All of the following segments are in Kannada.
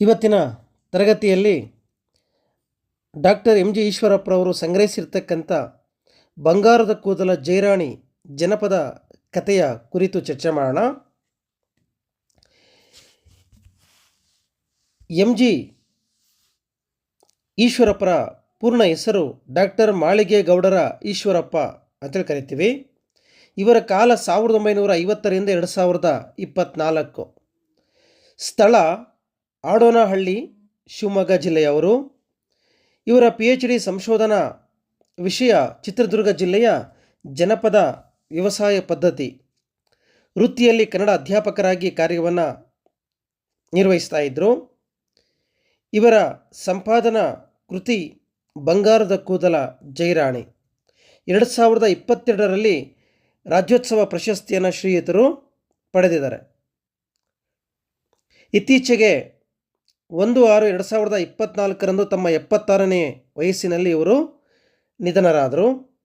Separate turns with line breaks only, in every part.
ಇವತ್ತಿನ ತರಗತಿಯಲ್ಲಿ ಡಾಕ್ಟರ್ ಎಂ ಜಿ ಈಶ್ವರಪ್ಪರವರು ಸಂಗ್ರಹಿಸಿರ್ತಕ್ಕಂಥ ಬಂಗಾರದ ಕೂದಲ ಜೈರಾಣಿ ಜನಪದ ಕಥೆಯ ಕುರಿತು ಚರ್ಚೆ ಮಾಡೋಣ. ಎಂ ಜಿ ಈಶ್ವರಪ್ಪರ ಪೂರ್ಣ ಹೆಸರು ಡಾಕ್ಟರ್ ಮಾಳಿಗೆ ಗೌಡರ ಈಶ್ವರಪ್ಪ ಅಂತೇಳಿ ಕರಿತೀವಿ. ಇವರ ಕಾಲ ಸಾವಿರದ ಒಂಬೈನೂರ ಐವತ್ತರಿಂದ ಎರಡು ಸಾವಿರದ ಇಪ್ಪತ್ತ್ನಾಲ್ಕು ಸ್ಥಳ ಆಡೋನಹಳ್ಳಿ, ಶಿವಮೊಗ್ಗ ಜಿಲ್ಲೆಯವರು. ಇವರ ಪಿ ಎಚ್ ಡಿ ಸಂಶೋಧನಾ ವಿಷಯ ಚಿತ್ರದುರ್ಗ ಜಿಲ್ಲೆಯ ಜನಪದ ವ್ಯವಸಾಯ ಪದ್ಧತಿ. ವೃತ್ತಿಯಲ್ಲಿ ಕನ್ನಡ ಅಧ್ಯಾಪಕರಾಗಿ ಕಾರ್ಯವನ್ನು ನಿರ್ವಹಿಸ್ತಾ ಇದ್ದರು ಇವರ ಸಂಪಾದನಾ ಕೃತಿ ಬಂಗಾರದ ಕೂದಲ ಜೈರಾಣಿ. ಎರಡು ಸಾವಿರದ ಇಪ್ಪತ್ತೆರಡರಲ್ಲಿ ರಾಜ್ಯೋತ್ಸವ ಪ್ರಶಸ್ತಿಯನ್ನು ಶ್ರೀಯುತರು ಪಡೆದಿದ್ದಾರೆ. ಇತ್ತೀಚೆಗೆ ಒಂದು ಆರು ಎರಡು ಸಾವಿರದ ಇಪ್ಪತ್ತ್ನಾಲ್ಕರಂದು ತಮ್ಮ ಎಪ್ಪತ್ತಾರನೇ ವಯಸ್ಸಿನಲ್ಲಿ ಇವರು ನಿಧನರಾದರು.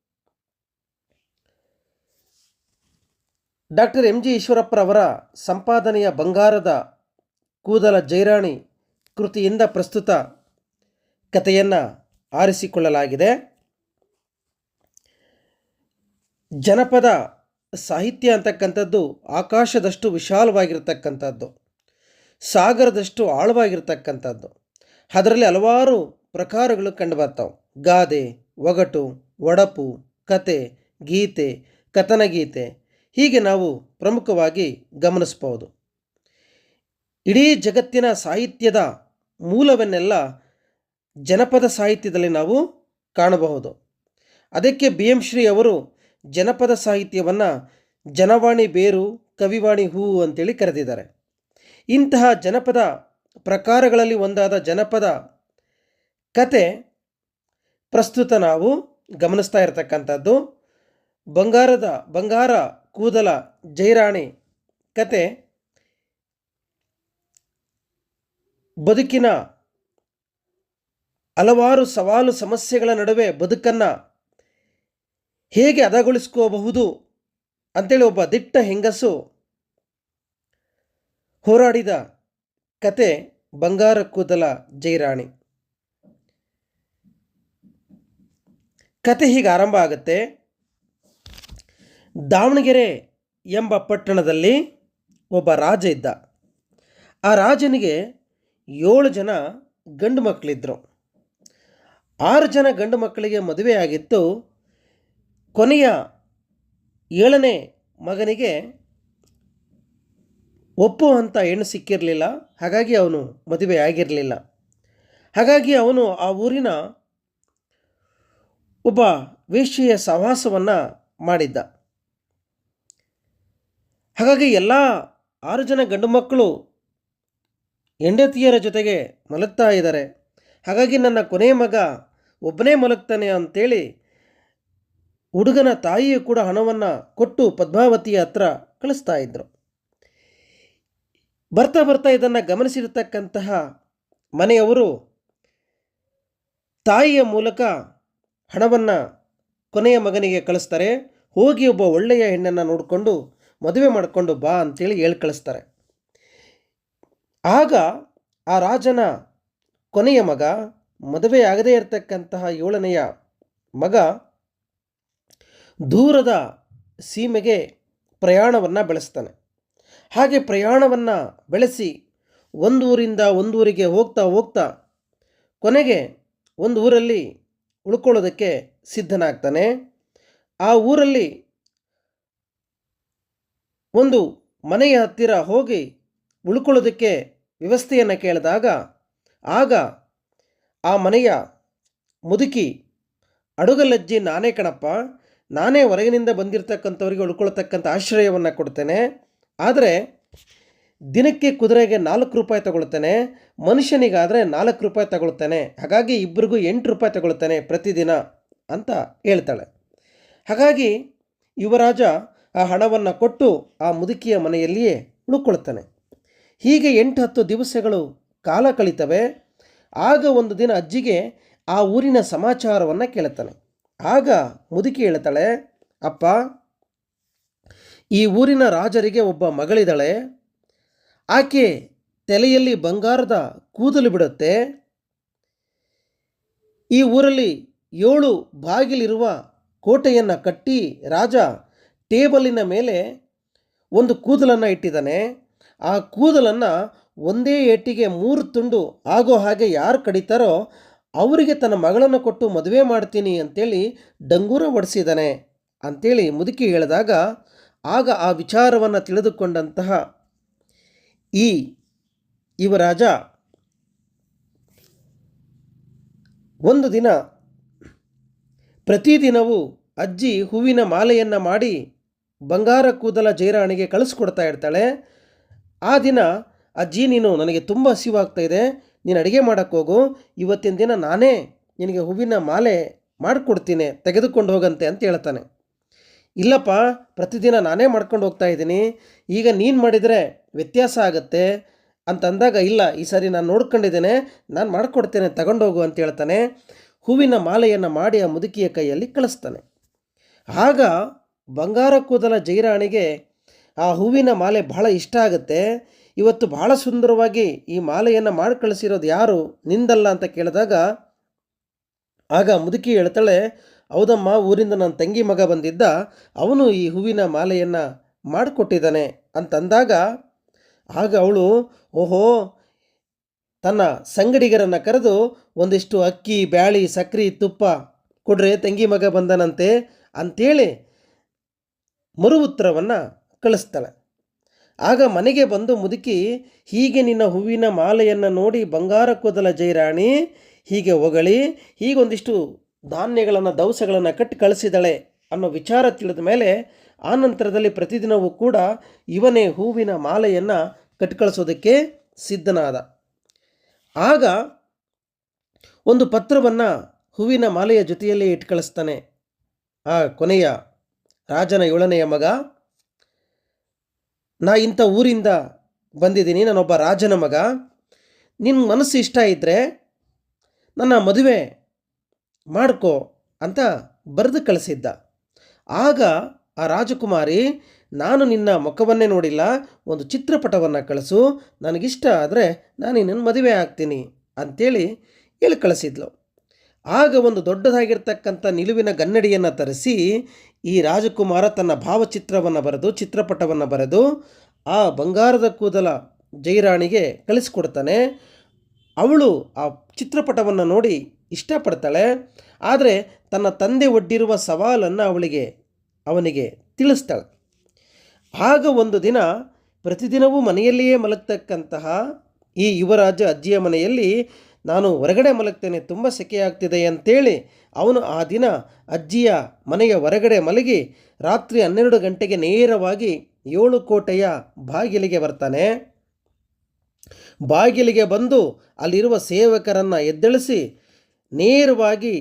ಡಾಕ್ಟರ್ ಎಂ ಜಿ ಈಶ್ವರಪ್ಪರವರ ಸಂಪಾದನೆಯ ಬಂಗಾರದ ಕೂದಲ ಜೈರಾಣಿ ಕೃತಿಯಿಂದ ಪ್ರಸ್ತುತ ಕಥೆಯನ್ನು ಆರಿಸಿಕೊಳ್ಳಲಾಗಿದೆ. ಜನಪದ ಸಾಹಿತ್ಯ ಅಂತಕ್ಕಂಥದ್ದು ಆಕಾಶದಷ್ಟು ವಿಶಾಲವಾಗಿರ್ತಕ್ಕಂಥದ್ದು. ಸಾಗರದಷ್ಟು ಆಳವಾಗಿರ್ತಕ್ಕಂಥದ್ದು. ಅದರಲ್ಲಿ ಹಲವಾರು ಪ್ರಕಾರಗಳು ಕಂಡುಬರ್ತಾವೆ ಗಾದೆ, ಒಗಟು, ಒಡಪು, ಕತೆ, ಗೀತೆ, ಕಥನಗೀತೆ. ಹೀಗೆ ನಾವು ಪ್ರಮುಖವಾಗಿ ಗಮನಿಸ್ಬೋದು. ಇಡೀ ಜಗತ್ತಿನ ಸಾಹಿತ್ಯದ ಮೂಲವನ್ನೆಲ್ಲ ಜನಪದ ಸಾಹಿತ್ಯದಲ್ಲಿ ನಾವು ಕಾಣಬಹುದು. ಅದಕ್ಕೆ ಬಿ. ಎಂ. ಶ್ರೀ ಅವರು ಜನಪದ ಸಾಹಿತ್ಯವನ್ನು ಜನವಾಣಿ ಬೇರು, ಕವಿವಾಣಿ ಹೂವು ಅಂತೇಳಿ ಕರೆದಿದ್ದಾರೆ. ಇಂತಹ ಜನಪದ ಪ್ರಕಾರಗಳಲ್ಲಿ ಒಂದಾದ ಜನಪದ ಕತೆ ಪ್ರಸ್ತುತ ನಾವು ಗಮನಿಸ್ತಾ ಇರತಕ್ಕಂಥದ್ದು. ಬಂಗಾರದ ಬಂಗಾರ ಕೂದಲ ಜೈರಾಣಿ ಕತೆ ಬದುಕಿನ ಹಲವಾರು ಸವಾಲು ಸಮಸ್ಯೆಗಳ ನಡುವೆ ಬದುಕನ್ನು ಹೇಗೆ ಹದಗೊಳಿಸ್ಕೋಬಹುದು ಅಂತೇಳಿ ಒಬ್ಬ ದಿಟ್ಟ ಹೆಂಗಸು ಹೋರಾಡಿದ ಕತೆ ಬಂಗಾರ ಕೂದಲ ಜೈರಾಣಿ. ಕತೆ ಹೀಗೆ ಆರಂಭ ಆಗುತ್ತೆ. ದಾವಣಗೆರೆ ಎಂಬ ಪಟ್ಟಣದಲ್ಲಿ ಒಬ್ಬ ರಾಜ ಇದ್ದ. ಆ ರಾಜನಿಗೆ ಏಳು ಜನ ಗಂಡು ಮಕ್ಕಳಿದ್ದರು ಆರು ಜನ ಗಂಡು ಮಕ್ಕಳಿಗೆ ಮದುವೆಯಾಗಿತ್ತು. ಕೊನೆಯ ಏಳನೇ ಮಗನಿಗೆ ಒಪ್ಪುವಂಥ ಹೆಣ್ಣು ಸಿಕ್ಕಿರಲಿಲ್ಲ, ಹಾಗಾಗಿ ಅವನು ಮದುವೆ ಆಗಿರಲಿಲ್ಲ. ಹಾಗಾಗಿ ಅವನು ಆ ಊರಿನ ಒಬ್ಬ ವೇಶ್ಯೆಯ ಸಹವಾಸವನ್ನು ಮಾಡಿದ್ದ. ಹಾಗಾಗಿ ಎಲ್ಲ ಆರು ಜನ ಗಂಡು ಮಕ್ಕಳು ಹೆಂಡತಿಯರ ಜೊತೆಗೆ ಮಲಗ್ತಾ ಇದ್ದಾರೆ. ಹಾಗಾಗಿ ನನ್ನ ಕೊನೆಯ ಮಗ ಒಬ್ಬನೇ ಮಲಗ್ತಾನೆ ಅಂತೇಳಿ ಹುಡುಗನ ತಾಯಿಯು ಕೂಡ ಹಣವನ್ನು ಕೊಟ್ಟು ಪದ್ಮಾವತಿಯ ಹತ್ರ ಕಳಿಸ್ತಾ ಇದ್ದರು ಬರ್ತಾ ಬರ್ತಾ ಇದನ್ನು ಗಮನಿಸಿರ್ತಕ್ಕಂತಹ ಮನೆಯವರು ತಾಯಿಯ ಮೂಲಕ ಹಣವನ್ನು ಕೊನೆಯ ಮಗನಿಗೆ ಕಳಿಸ್ತಾರೆ. ಹೋಗಿ ಒಬ್ಬ ಒಳ್ಳೆಯ ಹೆಣ್ಣನ್ನು ನೋಡಿಕೊಂಡು ಮದುವೆ ಮಾಡಿಕೊಂಡು ಬಾ ಅಂತೇಳಿ ಹೇಳಿ ಕಳಿಸ್ತಾರೆ. ಆಗ ಆ ರಾಜನ ಕೊನೆಯ ಮಗ, ಮದುವೆ ಆಗದೇ ಇರತಕ್ಕಂತಹ ಏಳನೆಯ ಮಗ ದೂರದ ಸೀಮೆಗೆ ಪ್ರಯಾಣವನ್ನು ಬೆಳೆಸ್ತಾನೆ. ಹಾಗೆ ಪ್ರಯಾಣವನ್ನು ಬೆಳೆಸಿ ಒಂದು ಊರಿಂದ ಒಂದು ಊರಿಗೆ ಹೋಗ್ತಾ ಹೋಗ್ತಾ ಕೊನೆಗೆ ಒಂದು ಊರಲ್ಲಿ ಉಳ್ಕೊಳ್ಳೋದಕ್ಕೆ ಸಿದ್ಧನಾಗ್ತಾನೆ. ಆ ಊರಲ್ಲಿ ಒಂದು ಮನೆಯ ಹತ್ತಿರ ಹೋಗಿ ಉಳ್ಕೊಳ್ಳೋದಕ್ಕೆ ವ್ಯವಸ್ಥೆಯನ್ನು ಕೇಳಿದಾಗ ಆಗ ಆ ಮನೆಯ ಮುದುಕಿ ಅಡುಗಲಜ್ಜಿ ನಾನೇ ಕಣಪ್ಪ, ನಾನೇ ಹೊರಗಿನಿಂದ ಬಂದಿರತಕ್ಕಂಥವ್ರಿಗೆ ಉಳ್ಕೊಳ್ತಕ್ಕಂಥ ಆಶ್ರಯವನ್ನು ಕೊಡ್ತೇನೆ. ಆದರೆ ದಿನಕ್ಕೆ ಕುದುರೆಗೆ ನಾಲ್ಕು ರೂಪಾಯಿ ತಗೊಳ್ತಾನೆ ಮನುಷ್ಯನಿಗಾದರೆ ನಾಲ್ಕು ರೂಪಾಯಿ ತಗೊಳ್ತಾನೆ ಹಾಗಾಗಿ ಇಬ್ಬರಿಗೂ ಎಂಟು ರೂಪಾಯಿ ತಗೊಳ್ತಾನೆ ಪ್ರತಿದಿನ ಅಂತ ಹೇಳ್ತಾಳೆ. ಹಾಗಾಗಿ ಯುವರಾಜ ಆ ಹಣವನ್ನು ಕೊಟ್ಟು ಆ ಮುದುಕಿಯ ಮನೆಯಲ್ಲಿಯೇ ಉಳ್ಕೊಳ್ತಾನೆ. ಹೀಗೆ ಎಂಟು ಹತ್ತು ದಿವಸಗಳು ಕಾಲ ಕಳೀತವೆ. ಆಗ ಒಂದು ದಿನ ಅಜ್ಜಿಗೆ ಆ ಊರಿನ ಸಮಾಚಾರವನ್ನು ಕೇಳುತ್ತಾನೆ. ಆಗ ಮುದುಕಿ ಹೇಳ್ತಾಳೆ, ಅಪ್ಪ ಈ ಊರಿನ ರಾಜರಿಗೆ ಒಬ್ಬ ಮಗಳಿದ್ದಾಳೆ. ಆಕೆ ತಲೆಯಲ್ಲಿ ಬಂಗಾರದ ಕೂದಲು ಬಿಡುತ್ತೆ. ಈ ಊರಲ್ಲಿ ಏಳು ಬಾಗಿಲಿರುವ ಕೋಟೆಯನ್ನು ಕಟ್ಟಿ ರಾಜ ಟೇಬಲಿನ ಮೇಲೆ ಒಂದು ಕೂದಲನ್ನು ಇಟ್ಟಿದ್ದಾನೆ. ಆ ಕೂದಲನ್ನು ಒಂದೇ ಏಟಿಗೆ ಮೂರು ತುಂಡು ಆಗೋ ಹಾಗೆ ಯಾರು ಕಡಿತಾರೋ ಅವರಿಗೆ ತನ್ನ ಮಗಳನ್ನು ಕೊಟ್ಟು ಮದುವೆ ಮಾಡ್ತೀನಿ ಅಂತೇಳಿ ಡಂಗೂರ ಹೊಡೆಸಿದ್ದಾನೆ. ಅಂತೇಳಿ ಮುದುಕಿ ಹೇಳಿದಾಗ ಆಗ ಆ ವಿಚಾರವನ್ನು ತಿಳಿದುಕೊಂಡಂತಹ ಈ ಯುವರಾಜ ಒಂದು ದಿನ ಪ್ರತಿದಿನವೂ ಅಜ್ಜಿ ಹೂವಿನ ಮಾಲೆಯನ್ನು ಮಾಡಿ ಬಂಗಾರ ಕೂದಲ ಜೈರಾಣಿಗೆ ಕಳಿಸ್ಕೊಡ್ತಾ ಇರ್ತಾಳೆ. ಆ ದಿನ, ಅಜ್ಜಿ, ನೀನು ನನಗೆ ತುಂಬ ಹಸಿವಾಗ್ತಾ ಇದೆ. ನೀನು ಅಡುಗೆ ಮಾಡೋಕ್ಕೆ ಹೋಗು. ಇವತ್ತಿನ ದಿನ ನಾನೇ ನಿನಗೆ ಹೂವಿನ ಮಾಲೆ ಮಾಡಿಕೊಡ್ತೀನಿ. ತೆಗೆದುಕೊಂಡು ಹೋಗಂತೆ ಅಂತ ಹೇಳ್ತಾನೆ. ಇಲ್ಲಪ್ಪ, ಪ್ರತಿದಿನ ನಾನೇ ಮಾಡ್ಕೊಂಡು ಹೋಗ್ತಾ ಇದ್ದೀನಿ. ಈಗ ನೀನು ಮಾಡಿದರೆ ವ್ಯತ್ಯಾಸ ಆಗುತ್ತೆ. ಅಂತಂದಾಗ, ಇಲ್ಲ, ಈ ಸಾರಿ ನಾನು ನೋಡ್ಕೊಂಡಿದ್ದೇನೆ, ನಾನು ಮಾಡಿಕೊಡ್ತೇನೆ, ತಗೊಂಡೋಗು ಅಂತ ಹೇಳ್ತಾನೆ. ಹೂವಿನ ಮಾಲೆಯನ್ನು ಮಾಡಿ ಆ ಮುದುಕಿಯ ಕೈಯಲ್ಲಿ ಕಳಿಸ್ತಾನೆ. ಆಗ ಬಂಗಾರ ಕೂದಲ ಜೈರಾಣಿಗೆ ಆ ಹೂವಿನ ಮಾಲೆ ಬಹಳ ಇಷ್ಟ ಆಗುತ್ತೆ. ಇವತ್ತು ಬಹಳ ಸುಂದರವಾಗಿ ಈ ಮಾಲೆಯನ್ನು ಮಾಡಿ ಕಳಿಸಿರೋದು ಯಾರು? ನಿಂದಲ್ಲ ಅಂತ ಕೇಳಿದಾಗ, ಆಗ ಮುದುಕಿ ಹೇಳ್ತಾಳೆ ಹೌದಮ್ಮ, ಊರಿಂದ ನನ್ನ ತಂಗಿ ಮಗ ಬಂದಿದ್ದ, ಅವನು ಈ ಹೂವಿನ ಮಾಲೆಯನ್ನು ಮಾಡಿಕೊಟ್ಟಿದ್ದಾನೆ ಅಂತಂದಾಗ, ಆಗ ಅವಳು, ಓಹೋ, ತನ್ನ ಸಂಗಡಿಗರನ್ನು ಕರೆದು ಒಂದಿಷ್ಟು ಅಕ್ಕಿ, ಬ್ಯಾಳಿ, ಸಕ್ರೆ, ತುಪ್ಪ ಕೊಡ್ರೆ ತಂಗಿ ಮಗ ಬಂದನಂತೆ ಅಂಥೇಳಿ ಮರು ಉತ್ತರವನ್ನು ಕಳಿಸ್ತಾಳೆ. ಆಗ ಮನೆಗೆ ಬಂದು ಮುದುಕಿ, ಹೀಗೆ ನಿನ್ನ ಹೂವಿನ ಮಾಲೆಯನ್ನು ನೋಡಿ ಬಂಗಾರ ಕೂದಲ ಜೈರಾಣಿ, ಹೀಗೆ ಹೊಗಳಿ, ಹೀಗೊಂದಿಷ್ಟು ಧಾನ್ಯಗಳನ್ನು, ದವಸಗಳನ್ನು ಕಟ್ಟಿ ಕಳಿಸಿದಳೆ ಅನ್ನೋ ವಿಚಾರ ತಿಳಿದ ಮೇಲೆ ಆ ನಂತರದಲ್ಲಿ ಪ್ರತಿದಿನವೂ ಕೂಡ ಇವನೇ ಹೂವಿನ ಮಾಲೆಯನ್ನು ಕಟ್ಟಿ ಕಳಿಸೋದಕ್ಕೆ ಸಿದ್ಧನಾದ. ಆಗ ಒಂದು ಪತ್ರವನ್ನು ಹೂವಿನ ಮಾಲೆಯ ಜೊತೆಯಲ್ಲೇ ಇಟ್ಟು ಕಳಿಸ್ತಾನೆ. ಆ ಕೊನೆಯ ರಾಜನ ಏಳನೆಯ ಮಗ, ನಾ ಇಂಥ ಊರಿಂದ ಬಂದಿದ್ದೀನಿ, ನಾನೊಬ್ಬ ರಾಜನ ಮಗ. ನಿನ್ನ ಮನಸ್ಸು ಇಷ್ಟ ಇದ್ದರೆ ನನ್ನ ಮದುವೆ ಮಾಡ್ಕೋ ಅಂತ ಬರೆದು ಕಳಿಸಿದ್ದ. ಆಗ ಆ ರಾಜಕುಮಾರಿ, ನಾನು ನಿನ್ನ ಮುಖವನ್ನೇ ನೋಡಿಲ್ಲ, ಒಂದು ಚಿತ್ರಪಟವನ್ನು ಕಳಿಸು. ನನಗಿಷ್ಟ ಆದರೆ ನಾನು ನಿನ್ನನ್ನು ಮದುವೆ ಆಗ್ತೀನಿ ಅಂಥೇಳಿ ಹೇಳಿ ಕಳಿಸಿದ್ಲು. ಆಗ ಒಂದು ದೊಡ್ಡದಾಗಿರ್ತಕ್ಕಂಥ ನಿಲುವಿನ ಗನ್ನಡಿಯನ್ನು ತರಿಸಿ ಈ ರಾಜಕುಮಾರ ತನ್ನ ಭಾವಚಿತ್ರವನ್ನು ಬರೆದು, ಚಿತ್ರಪಟವನ್ನು ಬರೆದು, ಆ ಬಂಗಾರದ ಕೂದಲ ಜೈರಾಣಿಗೆ ಕಳಿಸ್ಕೊಡ್ತಾನೆ. ಅವಳು ಆ ಚಿತ್ರಪಟವನ್ನು ನೋಡಿ ಇಷ್ಟಪಡ್ತಾಳೆ. ಆದರೆ ತನ್ನ ತಂದೆ ಒಡ್ಡಿರುವ ಸವಾಲನ್ನು ಅವಳಿಗೆ, ಅವನಿಗೆ ತಿಳಿಸ್ತಾಳೆ. ಆಗ ಒಂದು ದಿನ ಪ್ರತಿದಿನವೂ ಮನೆಯಲ್ಲಿಯೇ ಮಲಗ್ತಕ್ಕಂತಹ ಈ ಯುವರಾಜ ಅಜ್ಜಿಯ ಮನೆಯಲ್ಲಿ, ನಾನು ಹೊರಗಡೆ ಮಲಗ್ತೇನೆ, ತುಂಬ ಸೆಕೆಯಾಗ್ತಿದೆ ಅಂತೇಳಿ ಅವನು ಆ ದಿನ ಅಜ್ಜಿಯ ಮನೆಯ ಹೊರಗಡೆ ಮಲಗಿ ರಾತ್ರಿ ಹನ್ನೆರಡು ಗಂಟೆಗೆ ನೇರವಾಗಿ ಏಳು ಕೋಟೆಯ ಬಾಗಿಲಿಗೆ ಬರ್ತಾನೆ. ಬಾಗಿಲಿಗೆ ಬಂದು ಅಲ್ಲಿರುವ ಸೇವಕರನ್ನು ಎದ್ದೇಳಿಸಿ ನೇರವಾಗಿ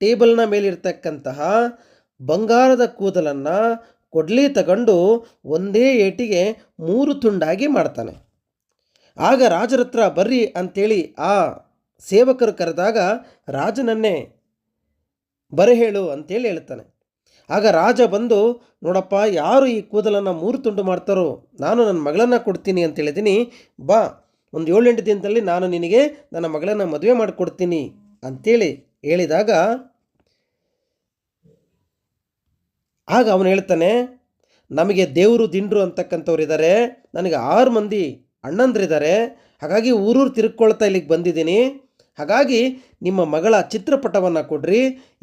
ಟೇಬಲ್ನ ಮೇಲಿರ್ತಕ್ಕಂತಹ ಬಂಗಾರದ ಕೂದಲನ್ನು ಕೊಡ್ಲಿ ತಗೊಂಡು ಒಂದೇ ಏಟಿಗೆ ಮೂರು ತುಂಡಾಗಿ ಮಾಡ್ತಾನೆ. ಆಗ ರಾಜರತ್ರ ಬರ್ರಿ ಅಂತೇಳಿ ಆ ಸೇವಕರು ಕರೆದಾಗ ರಾಜನನ್ನೇ ಬರಹೇಳು ಅಂತೇಳಿ ಹೇಳ್ತಾನೆ. ಆಗ ರಾಜ ಬಂದು, ನೋಡಪ್ಪ, ಯಾರು ಈ ಕೂದಲನ್ನು ಮೂರು ತುಂಡು ಮಾಡ್ತಾರೋ ನಾನು ನನ್ನ ಮಗಳನ್ನು ಕೊಡ್ತೀನಿ ಅಂತ ಹೇಳಿದ್ದೀನಿ ಬಾ, ಒಂದು ಏಳೆಂಟು ದಿನದಲ್ಲಿ ನಾನು ನಿನಗೆ ನನ್ನ ಮಗಳನ್ನು ಮದುವೆ ಮಾಡಿಕೊಡ್ತೀನಿ. ಅಂತೇಳಿ ಹೇಳಿದಾಗ, ಆಗ ಅವನು ಹೇಳ್ತಾನೆ, ನಮಗೆ ದೇವರು ದಿಂಡ್ರು ಅಂತಕ್ಕಂಥವ್ರು ಇದ್ದಾರೆ ನನಗೆ ಆರು ಮಂದಿ ಅಣ್ಣಂದ್ರಿದ್ದಾರೆ, ಹಾಗಾಗಿ ಊರೂರು ತಿರುಗ್ಕೊಳ್ತಾ ಇಲ್ಲಿಗೆ ಬಂದಿದ್ದೀನಿ, ಹಾಗಾಗಿ ನಿಮ್ಮ ಮಗಳ ಚಿತ್ರಪಟವನ್ನು ಕೊಡ್ರಿ,